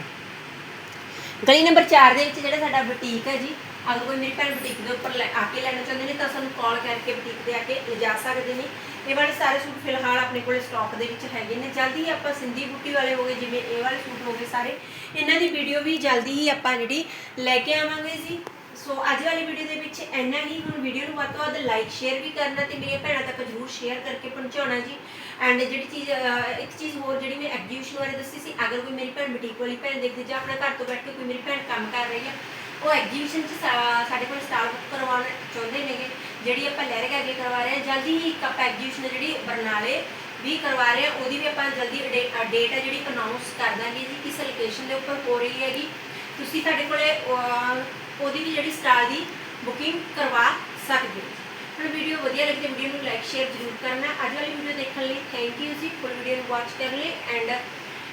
ਗਲੀ ਨੰਬਰ 4 ਦੇ ਵਿੱਚ ਜਿਹੜਾ ਸਾਡਾ ਬੁਟੀਕ ਹੈ ਜੀ, ਅਗਰ ਕੋਈ ਮੇਰੀ ਭੈਣ ਬੁਟੀਕ ਦੇ ਉੱਪਰ ਆ ਕੇ ਲੈਣਾ ਚਾਹੁੰਦੇ ਨੇ ਤਾਂ ਸਾਨੂੰ ਕਾਲ ਕਰਕੇ ਬੁਟੀਕ ਤੇ ਆ ਕੇ ਲਿਜਾ ਸਕਦੇ ਨੇ। ਇਹ ਵਾਲੇ ਸਾਰੇ ਸੂਟ ਫਿਲਹਾਲ ਆਪਣੇ ਕੋਲ ਸਟਾਕ ਦੇ ਵਿੱਚ ਹੈਗੇ ਨੇ। ਜਲਦੀ ਹੀ ਆਪਾਂ ਸਿੰਧੀ ਬੂਟੀ ਵਾਲੇ ਹੋਗੇ ਜਿਵੇਂ ਇਹ ਵਾਲੇ ਸੂਟ ਹੋਗੇ ਸਾਰੇ। ਇਹਨਾਂ ਦੀ ਵੀਡੀਓ ਵੀ ਜਲਦੀ ਹੀ ਆਪਾਂ ਜਿਹੜੀ ਲੈ ਕੇ ਆਵਾਂਗੇ ਜੀ। ਸੋ ਅੱਜ ਵਾਲੀ ਵੀਡੀਓ ਦੇ ਵਿੱਚ ਇੰਨਾ ਹੀ। ਹੁਣ ਵੀਡੀਓ ਨੂੰ ਵੱਧ ਤੋਂ ਵੱਧ ਲਾਈਕ ਸ਼ੇਅਰ ਵੀ ਕਰਨਾ ਤੇ ਮੇਰੀਆਂ ਭੈਣਾਂ ਤੱਕ ਜ਼ਰੂਰ ਸ਼ੇਅਰ ਕਰਕੇ ਪਹੁੰਚਾਉਣਾ ਜੀ। ਐਂਡ ਜਿਹੜੀ ਚੀਜ਼ ਇੱਕ ਚੀਜ਼ ਹੋਰ ਜਿਹੜੀ ਮੈਂ ਐਗਜੀਬਿਸ਼ਨ ਬਾਰੇ ਦੱਸੀ ਸੀ, ਅਗਰ ਕੋਈ ਮੇਰੀ ਭੈਣ ਬੁਟੀਕ ਵਾਲੀ ਭੈਣ ਦੇਖਦੀ ਜਾਂ ਆਪਣਾ ਘਰ ਤੋਂ ਬੈਠ ਕੇ ਕੋਈ ਮੇਰੀ ਭੈਣ ਕੰਮ ਕਰ ਰਹੀ ਹੈ, ਉਹ ਐਗਜੀਬਿਸ਼ਨ 'ਚ ਸਾ- ਸਾਡੇ ਕੋਲ ਸਟਾਲ ਬੁੱਕ ਕਰਵਾਉਣਾ ਚਾਹੁੰਦੇ ਨੇਗੇ। ਜਿਹੜੀ ਆਪਾਂ ਲਹਿਰ ਕੇ ਅੱਗੇ ਕਰਵਾ ਰਹੇ ਹਾਂ, ਜਲਦੀ ਹੀ ਇੱਕ ਆਪਾਂ ਐਗਜੀਬਿਸ਼ਨ ਜਿਹੜੀ ਬਰਨਾਲੇ ਵੀ ਕਰਵਾ ਰਹੇ ਹਾਂ, ਉਹਦੀ ਵੀ ਆਪਾਂ ਜਲਦੀ ਡੇਟ ਹੈ ਜਿਹੜੀ ਅਨਾਉਂਸ ਕਰ ਦਾਂਗੇ ਜੀ ਕਿਸ ਲੋਕੇਸ਼ਨ ਦੇ ਉੱਪਰ ਹੋ ਰਹੀ ਹੈਗੀ। ਤੁਸੀਂ ਸਾਡੇ ਕੋਲੇ ਉਹਦੀ ਵੀ ਜਿਹੜੀ ਸਟਾਲ ਦੀ ਬੁਕਿੰਗ ਕਰਵਾ ਸਕਦੇ ਹੋ ਹੁਣ ਵੀਡੀਓ ਵਧੀਆ ਲੱਗੀ ਤਾਂ ਵੀਡੀਓ ਨੂੰ ਲਾਈਕ ਸ਼ੇਅਰ ਜ਼ਰੂਰ ਕਰਨਾ। ਅੱਜ ਵਾਲੀ ਵੀਡੀਓ ਦੇਖਣ ਲਈ ਥੈਂਕ ਯੂ ਜੀ। ਫੁੱਲ ਵੀਡੀਓ ਨੂੰ ਵਾਚ ਕਰਨ ਲਈ ਐਂਡ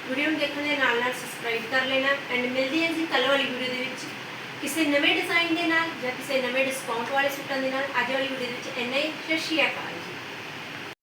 ਵੀਡੀਓ ਨੂੰ ਦੇਖਣ ਦੇ ਨਾਲ ਨਾਲ ਸਬਸਕ੍ਰਾਈਬ ਕਰ ਲੈਣਾ। ਐਂਡ ਮਿਲਦੀ ਹੈ ਜੀ ਕੱਲ ਵਾਲੀ ਵੀਡੀਓ ਦੇ ਵਿੱਚ। ਕਿਸੇ ਨਵੇਂ ਡਿਜ਼ਾਈਨ ਦੇ ਨਾਲ ਜਾਂ ਕਿਸੇ ਨਵੇਂ ਡਿਸਕਾਊਂਟ ਵਾਲੇ ਸੂਟਾਂ ਦੇ ਨਾਲ ਅੱਜ ਵਾਲੀ ਵੀਡੀਓ ਦੇ ਵਿੱਚ ਇੰਨਾ ਹੀ, ਸਤਿ ਸ਼੍ਰੀ ਅਕਾਲ।